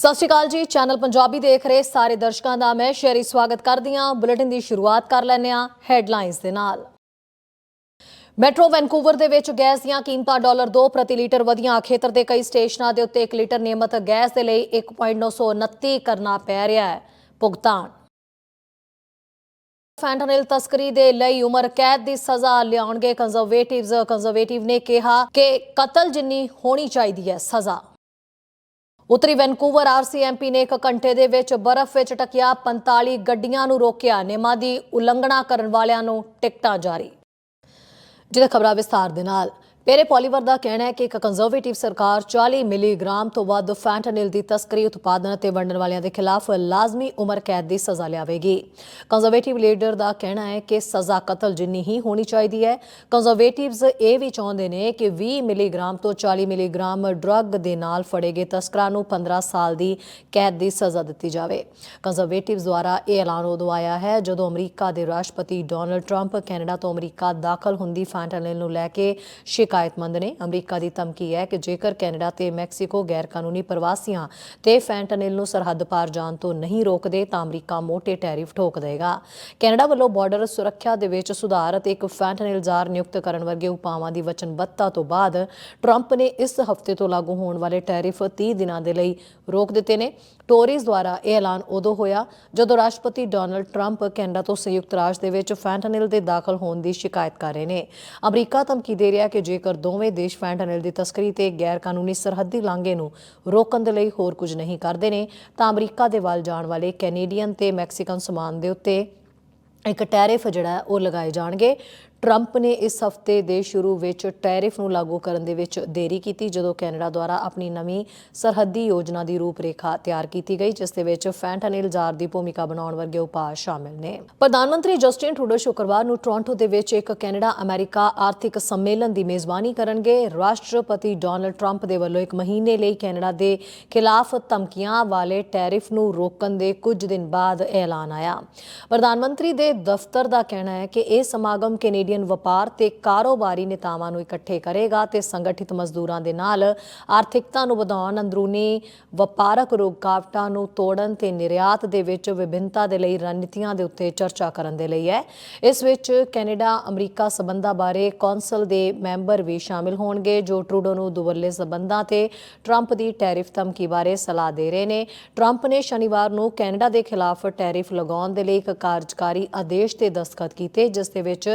ਸਤਿ ਸ਼੍ਰੀ ਅਕਾਲ ਜੀ ਚੈਨਲ ਪੰਜਾਬੀ ਦੇਖ ਰਹੇ ਸਾਰੇ ਦਰਸ਼ਕਾਂ ਦਾ ਮੈਂ ਸ਼ੇਰੀ ਸਵਾਗਤ ਕਰਦੀ ਹਾਂ। ਬੁਲੇਟਿਨ ਦੀ ਸ਼ੁਰੂਆਤ ਕਰ ਲੈਂਦੇ ਹਾਂ ਹੈਡਲਾਈਨਸ ਦੇ ਨਾਲ। ਮੈਟਰੋ ਵੈਨਕੂਵਰ ਦੇ ਵਿੱਚ ਗੈਸ ਦੀਆਂ ਕੀਮਤਾਂ ਡਾਲਰ 2 ਪ੍ਰਤੀ ਲੀਟਰ ਵਧੀਆਂ। ਖੇਤਰ ਦੇ ਕਈ ਸਟੇਸ਼ਨਾਂ ਦੇ ਉੱਤੇ 1 ਲੀਟਰ ਨਿਯਮਤ ਗੈਸ ਦੇ ਲਈ 1.929 ਕਰਨਾ ਪੈ ਰਿਹਾ ਹੈ। ਭੁਗਤਾਨ। ਫੈਂਟਨਿਲ ਤਸਕਰੀ ਦੇ ਲਈ ਉਮਰ ਕੈਦ ਦੀ ਸਜ਼ਾ ਲਿਆਉਣਗੇ ਕੰਜ਼ਰਵੇਟਿਵਜ਼ ਕੰਜ਼ਰਵੇਟਿਵ ਨੇ ਕਿਹਾ ਕਿ ਕਤਲ ਜਿੰਨੀ ਹੋਣੀ ਚਾਹੀਦੀ ਹੈ ਸਜ਼ਾ। ਉੱਤਰੀ ਵੈਨਕੂਵਰ ਆਰਸੀਐਮਪੀ ਨੇ ਇੱਕ ਘੰਟੇ ਦੇ ਵਿੱਚ ਬਰਫ਼ ਵਿੱਚ ਟਕਿਆ 45 ਗੱਡੀਆਂ ਨੂੰ ਰੋਕਿਆ। ਨਿਯਮਾਂ ਦੀ ਉਲੰਘਣਾ ਕਰਨ ਵਾਲਿਆਂ ਨੂੰ ਟਿਕਟਾਂ ਜਾਰੀ। ਜਿਹਦੇ ਖਬਰਾਂ ਵਿਸਥਾਰ ਦੇ ਨਾਲ। ਪੇਰੇ ਪੋਲੀਵਰ ਦਾ ਕਹਿਣਾ ਹੈ ਕਿ ਇੱਕ ਕੰਜ਼ਰਵੇਟਿਵ ਸਰਕਾਰ 40 ਮਿਲੀਗ੍ਰਾਮ ਤੋਂ ਵੱਧ ਫੈਂਟਨਿਲ ਦੀ ਤਸਕਰੀ, ਉਤਪਾਦਨ ਅਤੇ ਵੰਡਣ ਵਾਲਿਆਂ ਦੇ ਖਿਲਾਫ ਲਾਜ਼ਮੀ ਉਮਰ ਕੈਦ ਦੀ ਸਜ਼ਾ ਲਿਆਵੇਗੀ। ਕੰਜ਼ਰਵੇਟਿਵ ਲੀਡਰ ਦਾ ਕਹਿਣਾ ਹੈ ਕਿ ਸਜ਼ਾ ਕਤਲ ਜਿੰਨੀ ਹੀ ਹੋਣੀ ਚਾਹੀਦੀ ਹੈ। ਕੰਜ਼ਰਵੇਟਿਵਸ ਇਹ ਵੀ ਚਾਹੁੰਦੇ ਨੇ ਕਿ 20 ਮਿਲੀਗ੍ਰਾਮ ਤੋਂ 40 ਮਿਲੀਗ੍ਰਾਮ ਡਰੱਗ ਦੇ ਨਾਲ ਫੜੇ ਗਏ ਤਸਕਰਾਂ ਨੂੰ 15 ਸਾਲ ਦੀ ਕੈਦ ਦੀ ਸਜ਼ਾ ਦਿੱਤੀ ਜਾਵੇ। ਕੰਜ਼ਰਵੇਟਿਵਸ ਦੁਆਰਾ ਇਹ ਐਲਾਨ ਉਦੋਂ ਆਇਆ ਹੈ ਜਦੋਂ ਅਮਰੀਕਾ ਦੇ ਰਾਸ਼ਟਰਪਤੀ ਡੋਨਲਡ ਟਰੰਪ ਕੈਨੇਡਾ ਤੋਂ ਅਮਰੀਕਾ ਦਾਖਲ ਹੁੰਦੀ ਫੈਂਟਨਿਲ ਨੂੰ ਲੈ ਕੇ ਸ਼ਿਕਾਇਤਮੰਦ ਨੇ। ਅਮਰੀਕਾ ਦੀ ਧਮਕੀ ਹੈ ਕਿ ਜੇਕਰ ਕੈਨੇਡਾ ਤੇ ਮੈਕਸੀਕੋ ਗੈਰ ਕਾਨੂੰਨੀ ਪ੍ਰਵਾਸੀਆਂ ਤੇ ਫੈਂਟਨਿਲ ਨੂੰ ਸਰਹੱਦ ਪਾਰ ਜਾਣ ਤੋਂ ਨਹੀਂ ਰੋਕਦੇ, ਤਾਂ ਅਮਰੀਕਾ ਮੋਟੇ ਟੈਰਿਫ ਠੋਕ ਦੇਗਾ। ਕੈਨੇਡਾ ਵੱਲੋਂ ਬਾਰਡਰ ਸੁਰੱਖਿਆ ਦੇ ਵਿੱਚ ਸੁਧਾਰ ਅਤੇ ਇੱਕ ਫੈਂਟਨਿਲ ਜ਼ਾਰ ਨਿਯੁਕਤ ਕਰਨ ਵਰਗੇ ਉਪਾਵਾਂ ਦੀ ਵਚਨਬੱਧਤਾ ਤੋਂ ਬਾਅਦ ਟਰੰਪ ਨੇ ਇਸ ਹਫ਼ਤੇ ਤੋਂ ਲਾਗੂ ਹੋਣ ਵਾਲੇ ਟੈਰਿਫ 30 ਦਿਨਾਂ ਦੇ ਲਈ ਰੋਕ ਦਿੱਤੇ ਨੇ। ਟੋਰੀਜ਼ ਦੁਆਰਾ ਇਹ ਐਲਾਨ ਉਦੋਂ ਹੋਇਆ ਜਦੋਂ ਰਾਸ਼ਟਰਪਤੀ ਡੋਨਲਡ ਟਰੰਪ ਕੈਨੇਡਾ ਤੋਂ ਸੰਯੁਕਤ ਰਾਜ ਦੇ ਵਿੱਚ ਫੈਂਟਨਿਲ ਦੇ ਦਾਖਲ ਹੋਣ ਦੀ ਸ਼ਿਕਾਇਤ ਕਰ ਰਹੇ ਨੇ। ਅਮਰੀਕਾ ਧਮਕੀ ਦੇ ਰਿਹਾ ਕਿ ਜੇਕਰ ਦੋਵੇਂ ਦੇਸ਼ ਫੈਂਟਨਿਲ ਦੀ ਤਸਕਰੀ ਤੇ ਗੈਰ ਕਾਨੂੰਨੀ ਸਰਹੱਦੀ ਲਾਂਘੇ ਨੂੰ ਰੋਕਣ ਦੇ ਲਈ ਹੋਰ ਕੁਝ ਨਹੀਂ ਕਰਦੇ ਨੇ, ਤਾਂ ਅਮਰੀਕਾ ਦੇ ਵੱਲ ਜਾਣ ਵਾਲੇ ਕੈਨੇਡੀਅਨ ਤੇ ਮੈਕਸੀਕਨ ਸਮਾਨ ਦੇ ਉੱਤੇ ਇੱਕ ਟੈਰਿਫ ਜਿਹੜਾ ਉਹ ਲਗਾਏ ਜਾਣਗੇ। ਟਰੰਪ ਨੇ ਇਸ ਹਫ਼ਤੇ ਦੇ ਸ਼ੁਰੂ ਵਿੱਚ ਟੈਰਿਫ ਨੂੰ ਲਾਗੂ ਕਰਨ ਦੇ ਵਿੱਚ ਦੇਰੀ ਕੀਤੀ, ਜਦੋਂ ਕੈਨੇਡਾ ਦੁਆਰਾ ਆਪਣੀ ਨਵੀਂ ਸਰਹੱਦੀ ਯੋਜਨਾ ਦੀ ਰੂਪਰੇਖਾ ਤਿਆਰ ਕੀਤੀ ਗਈ, ਜਿਸ ਦੇ ਵਿੱਚ ਫੈਂਟਨਿਲ ਜ਼ਾਰ ਦੀ ਭੂਮਿਕਾ ਬਣਾਉਣ ਵਰਗੇ ਉਪਾਅ ਸ਼ਾਮਿਲ ਨੇ। ਪ੍ਰਧਾਨ ਮੰਤਰੀ ਜਸਟਿਨ ਟਰੂਡੋ ਸ਼ੁੱਕਰਵਾਰ ਨੂੰ ਟੋਰਾਂਟੋ ਦੇ ਵਿੱਚ ਇੱਕ ਕੈਨੇਡਾ ਅਮਰੀਕਾ ਆਰਥਿਕ ਸੰਮੇਲਨ ਦੀ ਮੇਜ਼ਬਾਨੀ ਕਰਨਗੇ। ਰਾਸ਼ਟਰਪਤੀ ਡੋਨਲਡ ਟਰੰਪ ਦੇ ਵੱਲੋਂ ਇੱਕ ਮਹੀਨੇ ਲਈ ਕੈਨੇਡਾ ਦੇ ਖਿਲਾਫ ਧਮਕੀਆਂ ਵਾਲੇ ਟੈਰਿਫ ਨੂੰ ਰੋਕਣ ਦੇ ਕੁਝ ਦਿਨ ਬਾਅਦ ਐਲਾਨ ਆਇਆ। ਪ੍ਰਧਾਨ ਮੰਤਰੀ ਦੇ ਦਫ਼ਤਰ ਦਾ ਕਹਿਣਾ ਹੈ ਕਿ ਇਹ ਸਮਾਗਮ ਕੈਨੇਡੀ ਕੈਨੇਡੀਅਨ ਵਪਾਰ ਤੇ ਕਾਰੋਬਾਰੀ ਨੇਤਾਵਾਂ ਨੂੰ ਇਕੱਠੇ ਕਰੇਗਾ ਤੇ ਸੰਗਠਿਤ ਮਜ਼ਦੂਰਾਂ ਦੇ ਨਾਲ ਆਰਥਿਕਤਾ ਨੂੰ ਵਧਾਉਣ, ਅੰਦਰੂਨੀ ਵਪਾਰਕ ਰੁਕਾਵਟਾਂ ਨੂੰ ਤੋੜਨ ਤੇ ਨਿਰਯਾਤ ਦੇ ਵਿੱਚ ਵਿਭਿੰਨਤਾ ਦੇ ਲਈ ਰਣਨੀਤੀਆਂ ਦੇ ਉੱਤੇ ਚਰਚਾ ਕਰਨ ਦੇ ਲਈ ਹੈ। ਇਸ ਵਿੱਚ ਕੈਨੇਡਾ, ਅਮਰੀਕਾ ਸਬੰਧਾਂ ਬਾਰੇ ਕੌਂਸਲ ਦੇ ਮੈਂਬਰ ਵੀ ਸ਼ਾਮਿਲ ਹੋਣਗੇ, ਜੋ ਟਰੂਡੋ ਨੂੰ ਦੁਵੱਲੇ ਸਬੰਧਾਂ ਤੇ ਟਰੰਪ ਦੀ ਟੈਰਿਫ ਧਮਕੀ ਬਾਰੇ ਸਲਾਹ ਦੇ ਰਹੇ ਨੇ। ਟਰੰਪ ਨੇ ਸ਼ਨੀਵਾਰ ਨੂੰ ਕੈਨੇਡਾ ਦੇ ਖਿਲਾਫ ਟੈਰਿਫ ਲਗਾਉਣ ਦੇ ਲਈ ਇੱਕ ਕਾਰਜਕਾਰੀ ਆਦੇਸ਼ ਤੇ ਦਸਤਖਤ ਕੀਤੇ, ਜਿਸ ਦੇ ਵਿੱਚ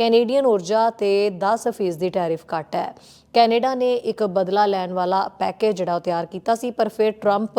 ਕੈਨੇਡੀਅਨ ਊਰਜਾ ਤੇ 10% ਦੀ ਟੈਰਿਫ ਕੱਟ ਹੈ। ਕੈਨੇਡਾ ਨੇ ਇੱਕ ਬਦਲਾ ਲੈਣ ਵਾਲਾ ਪੈਕੇਜ ਜਿਹੜਾ ਉਹ ਤਿਆਰ ਕੀਤਾ ਸੀ, ਪਰ ਫਿਰ ਟਰੰਪ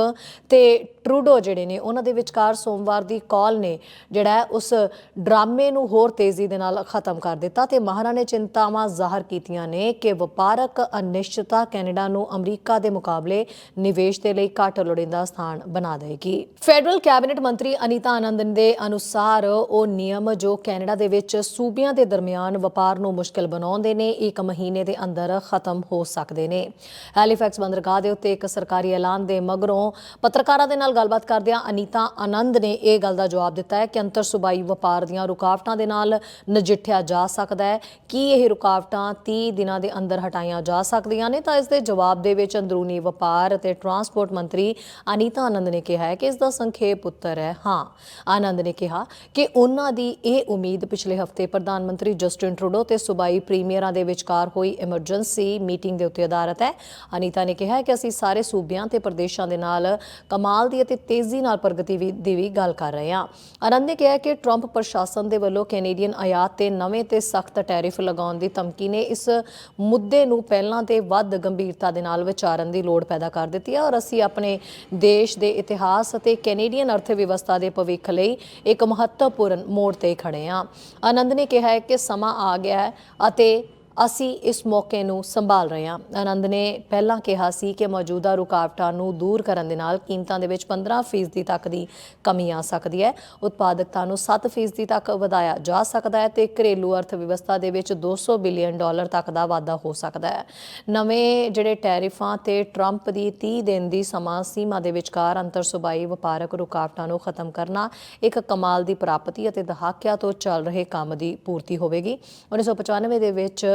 ਤੇ ਟਰੂਡੋ ਜਿਹੜੇ ਨੇ, ਉਹਨਾਂ ਦੇ ਵਿਚਕਾਰ ਸੋਮਵਾਰ ਦੀ ਕਾਲ ਨੇ ਜਿਹੜਾ ਉਸ ਡਰਾਮੇ ਨੂੰ ਹੋਰ ਤੇਜ਼ੀ ਦੇ ਨਾਲ ਖਤਮ ਕਰ ਦਿੱਤਾ ਤੇ ਮਾਹਰਾਂ ਨੇ ਚਿੰਤਾਵਾਂ ਜ਼ਾਹਰ ਕੀਤੀਆਂ ਨੇ ਕਿ ਵਪਾਰਕ ਅਨਿਸ਼ਚਿਤਤਾ ਕੈਨੇਡਾ ਨੂੰ ਅਮਰੀਕਾ ਦੇ ਮੁਕਾਬਲੇ ਨਿਵੇਸ਼ ਦੇ ਲਈ ਘੱਟ ਲੋੜੀਂਦਾ ਸਥਾਨ ਬਣਾ ਦੇਗੀ ਫੈਡਰਲ ਕੈਬਨਿਟ ਮੰਤਰੀ ਅਨੀਤਾ ਆਨੰਦਨ ਦੇ ਅਨੁਸਾਰ ਉਹ ਨਿਯਮ ਜੋ ਕੈਨੇਡਾ ਦੇ ਵਿੱਚ ਸੂਬਿਆਂ ਦੇ ਦਰਮਿਆਨ ਵਪਾਰ ਨੂੰ ਮੁਸ਼ਕਲ ਬਣਾਉਂਦੇ ਨੇ, ਇੱਕ ਮਹੀਨੇ ਦੇ ਅੰਦਰ ਖਤਮ ਹੋ ਸਕਦੇ ਨੇ। ਹੈਲੀਫੈਕਸ ਬੰਦਰਗਾਹ ਦੇ ਉੱਤੇ ਇੱਕ ਸਰਕਾਰੀ ਐਲਾਨ ਦੇ ਮਗਰੋਂ ਪੱਤਰਕਾਰਾਂ ਦੇ ਨਾਲ ਗੱਲਬਾਤ ਕਰਦਿਆਂ ਅਨੀਤਾ ਆਨੰਦ ਨੇ ਇਹ ਗੱਲ ਦਾ ਜਵਾਬ ਦਿੱਤਾ ਹੈ ਕਿ ਅੰਤਰ ਸੂਬਾਈ ਵਪਾਰ ਦੀਆਂ ਰੁਕਾਵਟਾਂ ਦੇ ਨਾਲ ਨਜਿੱਠਿਆ ਜਾ ਸਕਦਾ ਹੈ। ਕੀ ਇਹ ਰੁਕਾਵਟਾਂ 30 ਦਿਨਾਂ ਦੇ ਅੰਦਰ ਹਟਾਈਆਂ ਜਾ ਸਕਦੀਆਂ ਨੇ? ਤਾਂ ਇਸ ਦੇ ਜਵਾਬ ਦੇ ਵਿੱਚ ਅੰਦਰੂਨੀ ਵਪਾਰ ਅਤੇ ਟਰਾਂਸਪੋਰਟ ਮੰਤਰੀ ਅਨੀਤਾ ਆਨੰਦ ਨੇ ਕਿਹਾ ਹੈ ਕਿ ਇਸ ਦਾ ਸੰਖੇਪ ਉੱਤਰ ਹੈ, ਹਾਂ। ਆਨੰਦ ਨੇ ਕਿਹਾ ਕਿ ਉਹਨਾਂ ਦੀ ਇਹ ਉਮੀਦ ਪਿਛਲੇ ਹਫ਼ਤੇ ਪ੍ਰਧਾਨ ਮੰਤਰੀ ਜਸਟਿਨ ਟਰੂਡੋ ਤੇ ਸੁਬਾਈ ਪ੍ਰੀਮੀਅਰਾਂ ਦੇ ਵਿਚਕਾਰ ਹੋਈ ਐਮਰਜੈਂਸੀ ਮੀਟਿੰਗ ਦੇ ਉੱਤੇ ਆਧਾਰਿਤ ਹੈ। ਅਨੀਤਾ ਨੇ ਕਿਹਾ ਕਿ ਅਸੀਂ ਸਾਰੇ ਸੂਬਿਆਂ ਤੇ ਪ੍ਰਦੇਸ਼ਾਂ ਦੇ ਨਾਲ ਕਮਾਲ ਦੀ ਅਤੇ ਤੇਜ਼ੀ ਨਾਲ ਪ੍ਰਗਤੀ ਦੀ ਵੀ ਗੱਲ ਕਰ ਰਹੇ ਹਾਂ। ਆਨੰਦ ਨੇ ਕਿਹਾ ਕਿ ਟਰੰਪ ਪ੍ਰਸ਼ਾਸਨ ਦੇ ਵੱਲੋਂ ਕੈਨੇਡੀਅਨ ਆਯਾਤ ਤੇ ਨਵੇਂ ਤੇ ਸਖਤ ਟੈਰਿਫ ਲਗਾਉਣ ਦੀ ਧਮਕੀ ਨੇ ਇਸ ਮੁੱਦੇ ਨੂੰ ਪਹਿਲਾਂ ਤੇ ਵੱਧ ਗੰਭੀਰਤਾ ਦੇ ਨਾਲ ਵਿਚਾਰਨ ਦੀ ਲੋੜ ਪੈਦਾ ਕਰ ਦਿੱਤੀ ਹੈ ਔਰ ਅਸੀਂ ਆਪਣੇ ਦੇਸ਼ ਦੇ ਇਤਿਹਾਸ ਅਤੇ ਕੈਨੇਡੀਅਨ ਅਰਥ ਵਿਵਸਥਾ ਦੇ ਭਵਿੱਖ ਲਈ ਇੱਕ ਮਹੱਤਵਪੂਰਨ ਮੋੜ ਤੇ ਖੜੇ ਹਾਂ। ਆਨੰਦ ਨੇ ਕਿਹਾ ਹੈ ਕਿ ਸਮਾਂ ਆ ਗਿਆ ਹੈ ਅਤੇ ਅਸੀਂ ਇਸ ਮੌਕੇ ਨੂੰ ਸੰਭਾਲ ਰਹੇ ਹਾਂ। ਆਨੰਦ ਨੇ ਪਹਿਲਾਂ ਕਿਹਾ ਸੀ ਕਿ ਮੌਜੂਦਾ ਰੁਕਾਵਟਾਂ ਨੂੰ ਦੂਰ ਕਰਨ ਦੇ ਨਾਲ ਕੀਮਤਾਂ ਦੇ ਵਿੱਚ 15% ਤੱਕ ਦੀ ਕਮੀ ਆ ਸਕਦੀ ਹੈ। ਉਤਪਾਦਕਤਾ ਨੂੰ 7% ਤੱਕ ਵਧਾਇਆ ਜਾ ਸਕਦਾ ਹੈ ਤੇ ਘਰੇਲੂ ਅਰਥ ਵਿਵਸਥਾ ਦੇ ਵਿੱਚ 200 ਬਿਲੀਅਨ ਡਾਲਰ ਤੱਕ ਦਾ ਵਾਧਾ ਹੋ ਸਕਦਾ ਹੈ। ਨਵੇਂ ਜਿਹੜੇ ਟੈਰਿਫਾਂ ਤੇ ਟਰੰਪ ਦੀ 30 ਦਿਨ ਦੀ ਸਮਾਂ ਸੀਮਾ ਦੇ ਵਿਚਕਾਰ ਅੰਤਰ ਸੂਬਾਈ ਵਪਾਰਕ ਰੁਕਾਵਟਾਂ ਨੂੰ ਖਤਮ ਕਰਨਾ ਇੱਕ ਕਮਾਲ ਦੀ ਪ੍ਰਾਪਤੀ ਅਤੇ ਦਹਾਕਿਆਂ ਤੋਂ ਚੱਲ ਰਹੇ ਕੰਮ ਦੀ ਪੂਰਤੀ ਹੋਵੇਗੀ। 1995 ਦੇ ਵਿੱਚ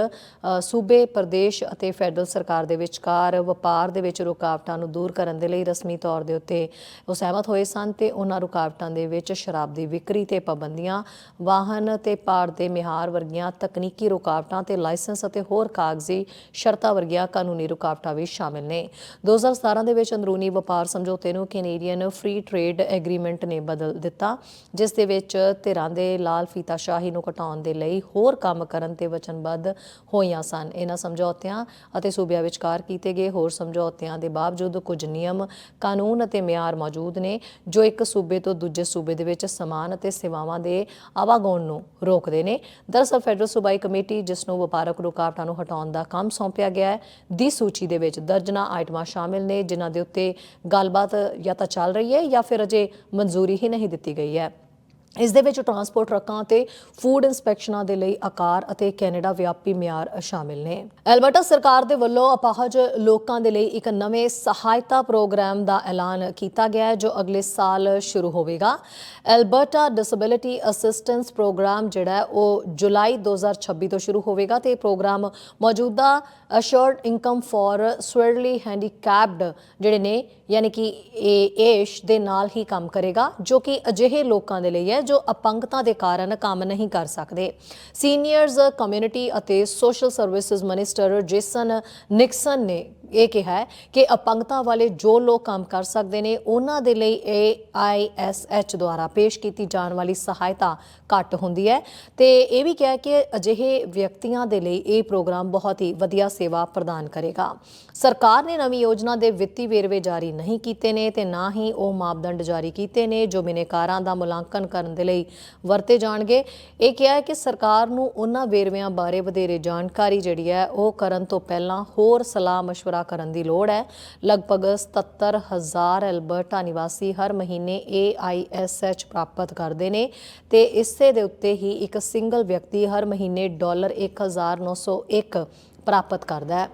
ਸੂਬੇ, ਪ੍ਰਦੇਸ਼ ਅਤੇ ਫੈਡਰਲ ਸਰਕਾਰ ਦੇ ਵਿਚਕਾਰ ਵਪਾਰ ਦੇ ਵਿੱਚ ਰੁਕਾਵਟਾਂ ਨੂੰ ਦੂਰ ਕਰਨ ਦੇ ਲਈ ਰਸਮੀ ਤੌਰ ਦੇ ਉੱਤੇ ਉਹ ਸਹਿਮਤ ਹੋਏ ਸਨ ਤੇ ਉਹਨਾਂ ਰੁਕਾਵਟਾਂ ਦੇ ਵਿੱਚ ਸ਼ਰਾਬ ਦੀ ਵਿਕਰੀ ਤੇ ਪਾਬੰਦੀਆਂ, ਵਾਹਨ ਤੇ ਪਾੜ ਦੇ ਮਿਹਾਰ ਵਰਗੀਆਂ ਤਕਨੀਕੀ ਰੁਕਾਵਟਾਂ ਤੇ ਲਾਇਸੈਂਸ ਅਤੇ ਹੋਰ ਕਾਗਜ਼ੀ ਸ਼ਰਤਾਂ ਵਰਗੀਆਂ ਕਾਨੂੰਨੀ ਰੁਕਾਵਟਾਂ ਵੀ ਸ਼ਾਮਿਲ ਨੇ। 2017 ਦੇ ਵਿੱਚ ਅੰਦਰੂਨੀ ਵਪਾਰ ਸਮਝੌਤੇ ਨੂੰ ਕੈਨੇਡੀਅਨ ਫ੍ਰੀ ਟ੍ਰੇਡ ਐਗਰੀਮੈਂਟ ਨੇ ਬਦਲ ਦਿੱਤਾ, ਜਿਸ ਦੇ ਵਿੱਚ ਧਿਰਾਂ ਦੇ ਲਾਲ ਫੀਤਾਸ਼ਾਹੀ ਨੂੰ ਘਟਾਉਣ ਦੇ ਲਈ ਹੋਰ ਕੰਮ ਕਰਨ ਤੇ ਵਚਨਬੱਧ ਹੋਈਆਂ ਸਨ। ਇਹਨਾਂ ਸਮਝੌਤਿਆਂ ਅਤੇ ਸੂਬਿਆਂ ਵਿਚਕਾਰ ਕੀਤੇ ਗਏ ਹੋਰ ਸਮਝੌਤਿਆਂ ਦੇ ਬਾਵਜੂਦ ਕੁਝ ਨਿਯਮ, ਕਾਨੂੰਨ ਅਤੇ ਮਿਆਰ ਮੌਜੂਦ ਨੇ, ਜੋ ਇੱਕ ਸੂਬੇ ਤੋਂ ਦੂਜੇ ਸੂਬੇ ਦੇ ਵਿੱਚ ਸਮਾਨ ਅਤੇ ਸੇਵਾਵਾਂ ਦੇ ਆਵਾਗਮਨ ਨੂੰ ਰੋਕਦੇ ਨੇ। ਦਰਅਸਲ ਫੈਡਰਲ ਸੂਬਾਈ ਕਮੇਟੀ ਜਿਸ ਨੂੰ ਵਪਾਰਕ ਰੁਕਾਵਟਾਂ ਨੂੰ ਹਟਾਉਣ ਦਾ ਕੰਮ ਸੌਂਪਿਆ ਗਿਆ ਹੈ, ਦੀ ਸੂਚੀ ਦੇ ਵਿੱਚ ਦਰਜਨਾ ਆਈਟਮਾਂ ਸ਼ਾਮਿਲ ਨੇ, ਜਿਨ੍ਹਾਂ ਦੇ ਉੱਤੇ ਗੱਲਬਾਤ ਜਾਂ ਤਾਂ ਚੱਲ ਰਹੀ ਹੈ ਜਾਂ ਫਿਰ ਅਜੇ ਮਨਜ਼ੂਰੀ ਹੀ ਨਹੀਂ ਦਿੱਤੀ ਗਈ ਹੈ। ਇਸ ਦੇ ਵਿੱਚ ਟਰਾਂਸਪੋਰਟ ਟਰੱਕਾਂ ਅਤੇ ਫੂਡ ਇਨਸਪੈਕਸ਼ਨਾਂ ਦੇ ਲਈ ਆਕਾਰ ਅਤੇ ਕੈਨੇਡਾ ਵਿਆਪੀ ਮਿਆਰ ਸ਼ਾਮਿਲ ਨੇ। ਐਲਬਰਟਾ ਸਰਕਾਰ ਦੇ ਵੱਲੋਂ ਅਪਾਹਜ ਲੋਕਾਂ ਦੇ ਲਈ ਇੱਕ ਨਵੇਂ ਸਹਾਇਤਾ ਪ੍ਰੋਗਰਾਮ ਦਾ ਐਲਾਨ ਕੀਤਾ ਗਿਆ ਹੈ, ਜੋ ਅਗਲੇ ਸਾਲ ਸ਼ੁਰੂ ਹੋਵੇਗਾ। ਐਲਬਰਟਾ ਡਿਸੇਬਿਲਿਟੀ ਅਸਿਸਟੈਂਸ ਪ੍ਰੋਗਰਾਮ ਜਿਹੜਾ ਉਹ ਜੁਲਾਈ 2026 ਤੋਂ ਸ਼ੁਰੂ ਹੋਵੇਗਾ ਤੇ ਇਹ ਪ੍ਰੋਗਰਾਮ ਮੌਜੂਦਾ assured income for severely handicapped ਜਿਹੜੇ ਨੇ, ਯਾਨੀ ਕਿ ਇਹ ਏਸ਼ ਦੇ ਨਾਲ ਹੀ ਕੰਮ ਕਰੇਗਾ, ਜੋ ਕਿ ਅਜਿਹੇ ਲੋਕਾਂ ਦੇ ਲਈ ਹੈ ਜੋ ਅਪੰਗਤਾ ਦੇ ਕਾਰਨ ਕੰਮ ਨਹੀਂ ਕਰ ਸਕਦੇ। ਸੀਨੀਅਰਜ਼ ਕਮਿਊਨਿਟੀ ਅਤੇ social services minister Jason Nixon ਨੇ ਇਹ ਕਿਹਾ ਹੈ ਕਿ ਅਪੰਗਤਾ ਵਾਲੇ ਜੋ ਲੋਕ ਕੰਮ ਕਰ ਸਕਦੇ ਨੇ, ਉਹਨਾਂ ਦੇ ਲਈ AISH ਦੁਆਰਾ ਪੇਸ਼ ਕੀਤੀ ਜਾਣ ਵਾਲੀ ਸਹਾਇਤਾ ਘੱਟ ਹੁੰਦੀ ਹੈ। ਤੇ ਇਹ ਵੀ ਕਿਹਾ ਕਿ ਅਜਿਹੇ ਵਿਅਕਤੀਆਂ ਦੇ ਲਈ ਇਹ ਪ੍ਰੋਗਰਾਮ ਬਹੁਤ ਹੀ ਵਧੀਆ ਸੇਵਾ ਪ੍ਰਦਾਨ ਕਰੇਗਾ। ਸਰਕਾਰ ਨੇ ਨਵੀਂ ਯੋਜਨਾ ਦੇ ਵਿੱਤੀ ਵੇਰਵੇ ਜਾਰੀ ਨਹੀਂ ਕੀਤੇ ਨੇ ਤੇ ਨਾ ਹੀ ਉਹ ਮਾਪਦੰਡ ਜਾਰੀ ਕੀਤੇ ਨੇ ਜੋ ਬਿਨੇਕਾਰਾਂ ਦਾ ਮੁਲਾਂਕਣ ਕਰਨ ਦੇ ਲਈ ਵਰਤੇ ਜਾਣਗੇ। ਇਹ ਕਿਹਾ ਹੈ ਕਿ ਸਰਕਾਰ ਨੂੰ ਉਹਨਾਂ ਵੇਰਵਿਆਂ ਬਾਰੇ ਵਧੇਰੇ ਜਾਣਕਾਰੀ ਜਿਹੜੀ ਹੈ ਉਹ ਕਰਨ ਤੋਂ ਪਹਿਲਾਂ ਹੋਰ ਸਲਾਹ ਮਸ਼ਵਰਾ ਪੂਰਾ ਕਰਨ ਦੀ ਲੋੜ ਹੈ। ਲਗਭਗ 77000 ਐਲਬਰਟਾ ਨਿਵਾਸੀ ਹਰ ਮਹੀਨੇ AISH ਪ੍ਰਾਪਤ ਕਰਦੇ ਨੇ ਤੇ ਇਸੇ ਦੇ ਉੱਤੇ ਹੀ ਇੱਕ ਸਿੰਗਲ ਵਿਅਕਤੀ ਹਰ ਮਹੀਨੇ ਡਾਲਰ 1901 ਪ੍ਰਾਪਤ ਕਰਦਾ ਹੈ।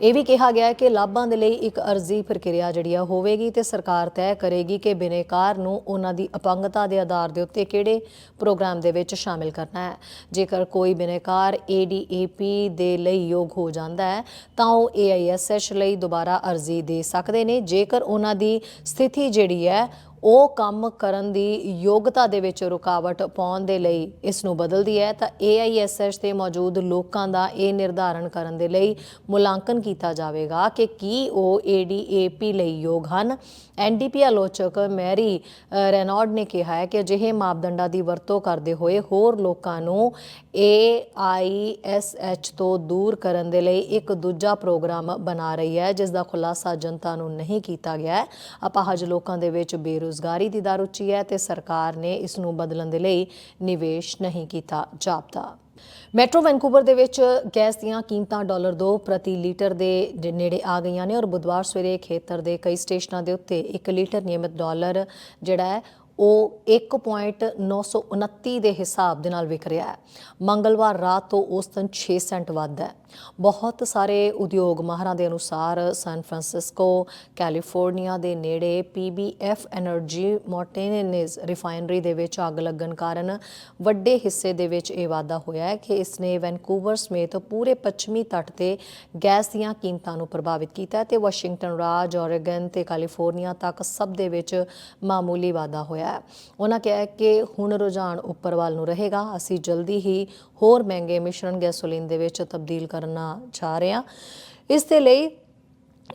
ਇਹ ਵੀ ਕਿਹਾ ਗਿਆ ਹੈ ਕਿ ਲਾਭਾਂ ਦੇ ਲਈ ਇੱਕ ਅਰਜ਼ੀ ਪ੍ਰਕਿਰਿਆ ਜਿਹੜੀ ਆ ਹੋਵੇਗੀ ਤੇ ਸਰਕਾਰ ਤੈਅ ਕਰੇਗੀ ਕਿ ਬਿਨੇਕਾਰ ਨੂੰ ਉਹਨਾਂ ਦੀ ਅਪੰਗਤਾ ਦੇ ਆਧਾਰ ਦੇ ਉੱਤੇ ਕਿਹੜੇ ਪ੍ਰੋਗਰਾਮ ਦੇ ਵਿੱਚ ਸ਼ਾਮਿਲ ਕਰਨਾ ਹੈ। ਜੇਕਰ ਕੋਈ ਬਿਨੇਕਾਰ ADAP ਦੇ ਲਈ ਯੋਗ ਹੋ ਜਾਂਦਾ ਹੈ, ਤਾਂ ਉਹ AISH ਲਈ ਦੁਬਾਰਾ ਅਰਜ਼ੀ ਦੇ ਸਕਦੇ ਨੇ। ਜੇਕਰ ਉਹਨਾਂ ਦੀ ਸਥਿਤੀ ਜਿਹੜੀ ਹੈ ਉਹ ਕੰਮ ਕਰਨ ਦੀ ਯੋਗਤਾ ਦੇ ਵਿੱਚ ਰੁਕਾਵਟ ਪਾਉਣ ਦੇ ਲਈ ਇਸ ਨੂੰ ਬਦਲਦੀ ਹੈ ਤਾਂ AISH ਤੇ ਮੌਜੂਦ ਲੋਕਾਂ ਦਾ ਇਹ ਨਿਰਧਾਰਨ ਕਰਨ ਦੇ ਲਈ ਮੁਲਾਂਕਣ ਕੀਤਾ ਜਾਵੇਗਾ ਕਿ ਕੀ ਉਹ ADAP ਲਈ ਯੋਗ ਹਨ। NDP ਆਲੋਚਕ ਮੈਰੀ ਅ, ਰੈਨੋਡ ਨੇ ਕਿਹਾ ਹੈ ਕਿ ਅਜਿਹੇ ਮਾਪਦੰਡਾਂ ਦੀ ਵਰਤੋਂ ਕਰਦੇ ਹੋਏ ਹੋਰ ਲੋਕਾਂ ਨੂੰ AISH ਤੋਂ ਦੂਰ ਕਰਨ ਦੇ ਲਈ ਇੱਕ ਦੂਜਾ ਪ੍ਰੋਗਰਾਮ ਬਣਾ ਰਹੀ ਹੈ ਜਿਸ ਦਾ ਖੁਲਾਸਾ ਜਨਤਾ ਨੂੰ ਨਹੀਂ ਕੀਤਾ ਗਿਆ ਹੈ। ਅਪਾਹਜ ਲੋਕਾਂ ਦੇ ਵਿੱਚ ਬੇਰੁਜ਼ਗਾਰੀ ਦੀ ਦਰ ਉੱਚੀ ਹੈ ਤੇ ਸਰਕਾਰ ਨੇ ਇਸ ਨੂੰ ਬਦਲਣ ਦੇ ਲਈ ਨਿਵੇਸ਼ ਨਹੀਂ ਕੀਤਾ ਜਾਪਦਾ। ਮੈਟਰੋ ਵੈਨਕੂਵਰ ਦੇ ਵਿੱਚ ਗੈਸ ਦੀਆਂ ਕੀਮਤਾਂ ਡਾਲਰ 2 ਪ੍ਰਤੀ ਲੀਟਰ ਦੇ ਨੇੜੇ ਆ ਗਈਆਂ ਨੇ ਔਰ ਬੁੱਧਵਾਰ ਸਵੇਰੇ ਖੇਤਰ ਦੇ ਕਈ ਸਟੇਸ਼ਨਾਂ ਦੇ ਉੱਤੇ 1 ਲੀਟਰ ਨਿਯਮਿਤ ਡਾਲਰ ਜਿਹੜਾ ਹੈ ਉਹ 1.929 ਦੇ ਹਿਸਾਬ ਦੇ ਨਾਲ ਵਿਕ ਰਿਹਾ ਹੈ। ਮੰਗਲਵਾਰ ਰਾਤ ਤੋਂ ਉਸ ਔਸਤਨ 6 ਸੈਂਟ ਵਾਧਾ ਹੈ। ਬਹੁਤ ਸਾਰੇ ਉਦਯੋਗ ਮਾਹਰਾਂ ਦੇ ਅਨੁਸਾਰ ਸੈਨ ਫਰਾਂਸਿਸਕੋ, ਕੈਲੀਫੋਰਨੀਆ ਦੇ ਨੇੜੇ ਪੀਬੀਐਫ એનર્ਜੀ ਮੋਰਟੇਨਸ ਰਿਫਾਈਨਰੀ ਦੇ ਵਿੱਚ ਅੱਗ ਲੱਗਣ ਕਾਰਨ ਵੱਡੇ ਹਿੱਸੇ ਦੇ ਵਿੱਚ ਇਹ ਵਾਧਾ ਹੋਇਆ ਹੈ ਕਿ ਇਸ ਨੇ ਵੈਨਕੂਵਰ ਸਮੇਤ ਪੂਰੇ ਪੱਛਮੀ ਤੱਟ ਤੇ ਗੈਸ ਦੀਆਂ ਕੀਮਤਾਂ ਨੂੰ ਪ੍ਰਭਾਵਿਤ ਕੀਤਾ ਤੇ ਵਾਸ਼ਿੰਗਟਨ ਰਾਜ ਔਰੇਗਨ ਤੇ ਕੈਲੀਫੋਰਨੀਆ ਤੱਕ ਸਭ ਦੇ ਵਿੱਚ ਮਾਮੂਲੀ ਵਾਧਾ ਹੋਇਆ ਹੈ। ਉਹਨਾਂ ਕਿਹਾ ਕਿ ਹੁਣ ਰੁਝਾਨ ਉੱਪਰ ਵੱਲ ਨੂੰ ਰਹੇਗਾ। ਅਸੀਂ ਜਲਦੀ ਹੀ ਹੋਰ ਮਹਿੰਗੇ ਮਿਸ਼ਰਣ ਗੈਸੋਲੀਨ ਦੇ ਵਿੱਚ ਤਬਦੀਲ ਕਰਨਾ ਚਾਹ ਰਹੇ ਹਾਂ। ਇਸ ਦੇ ਲਈ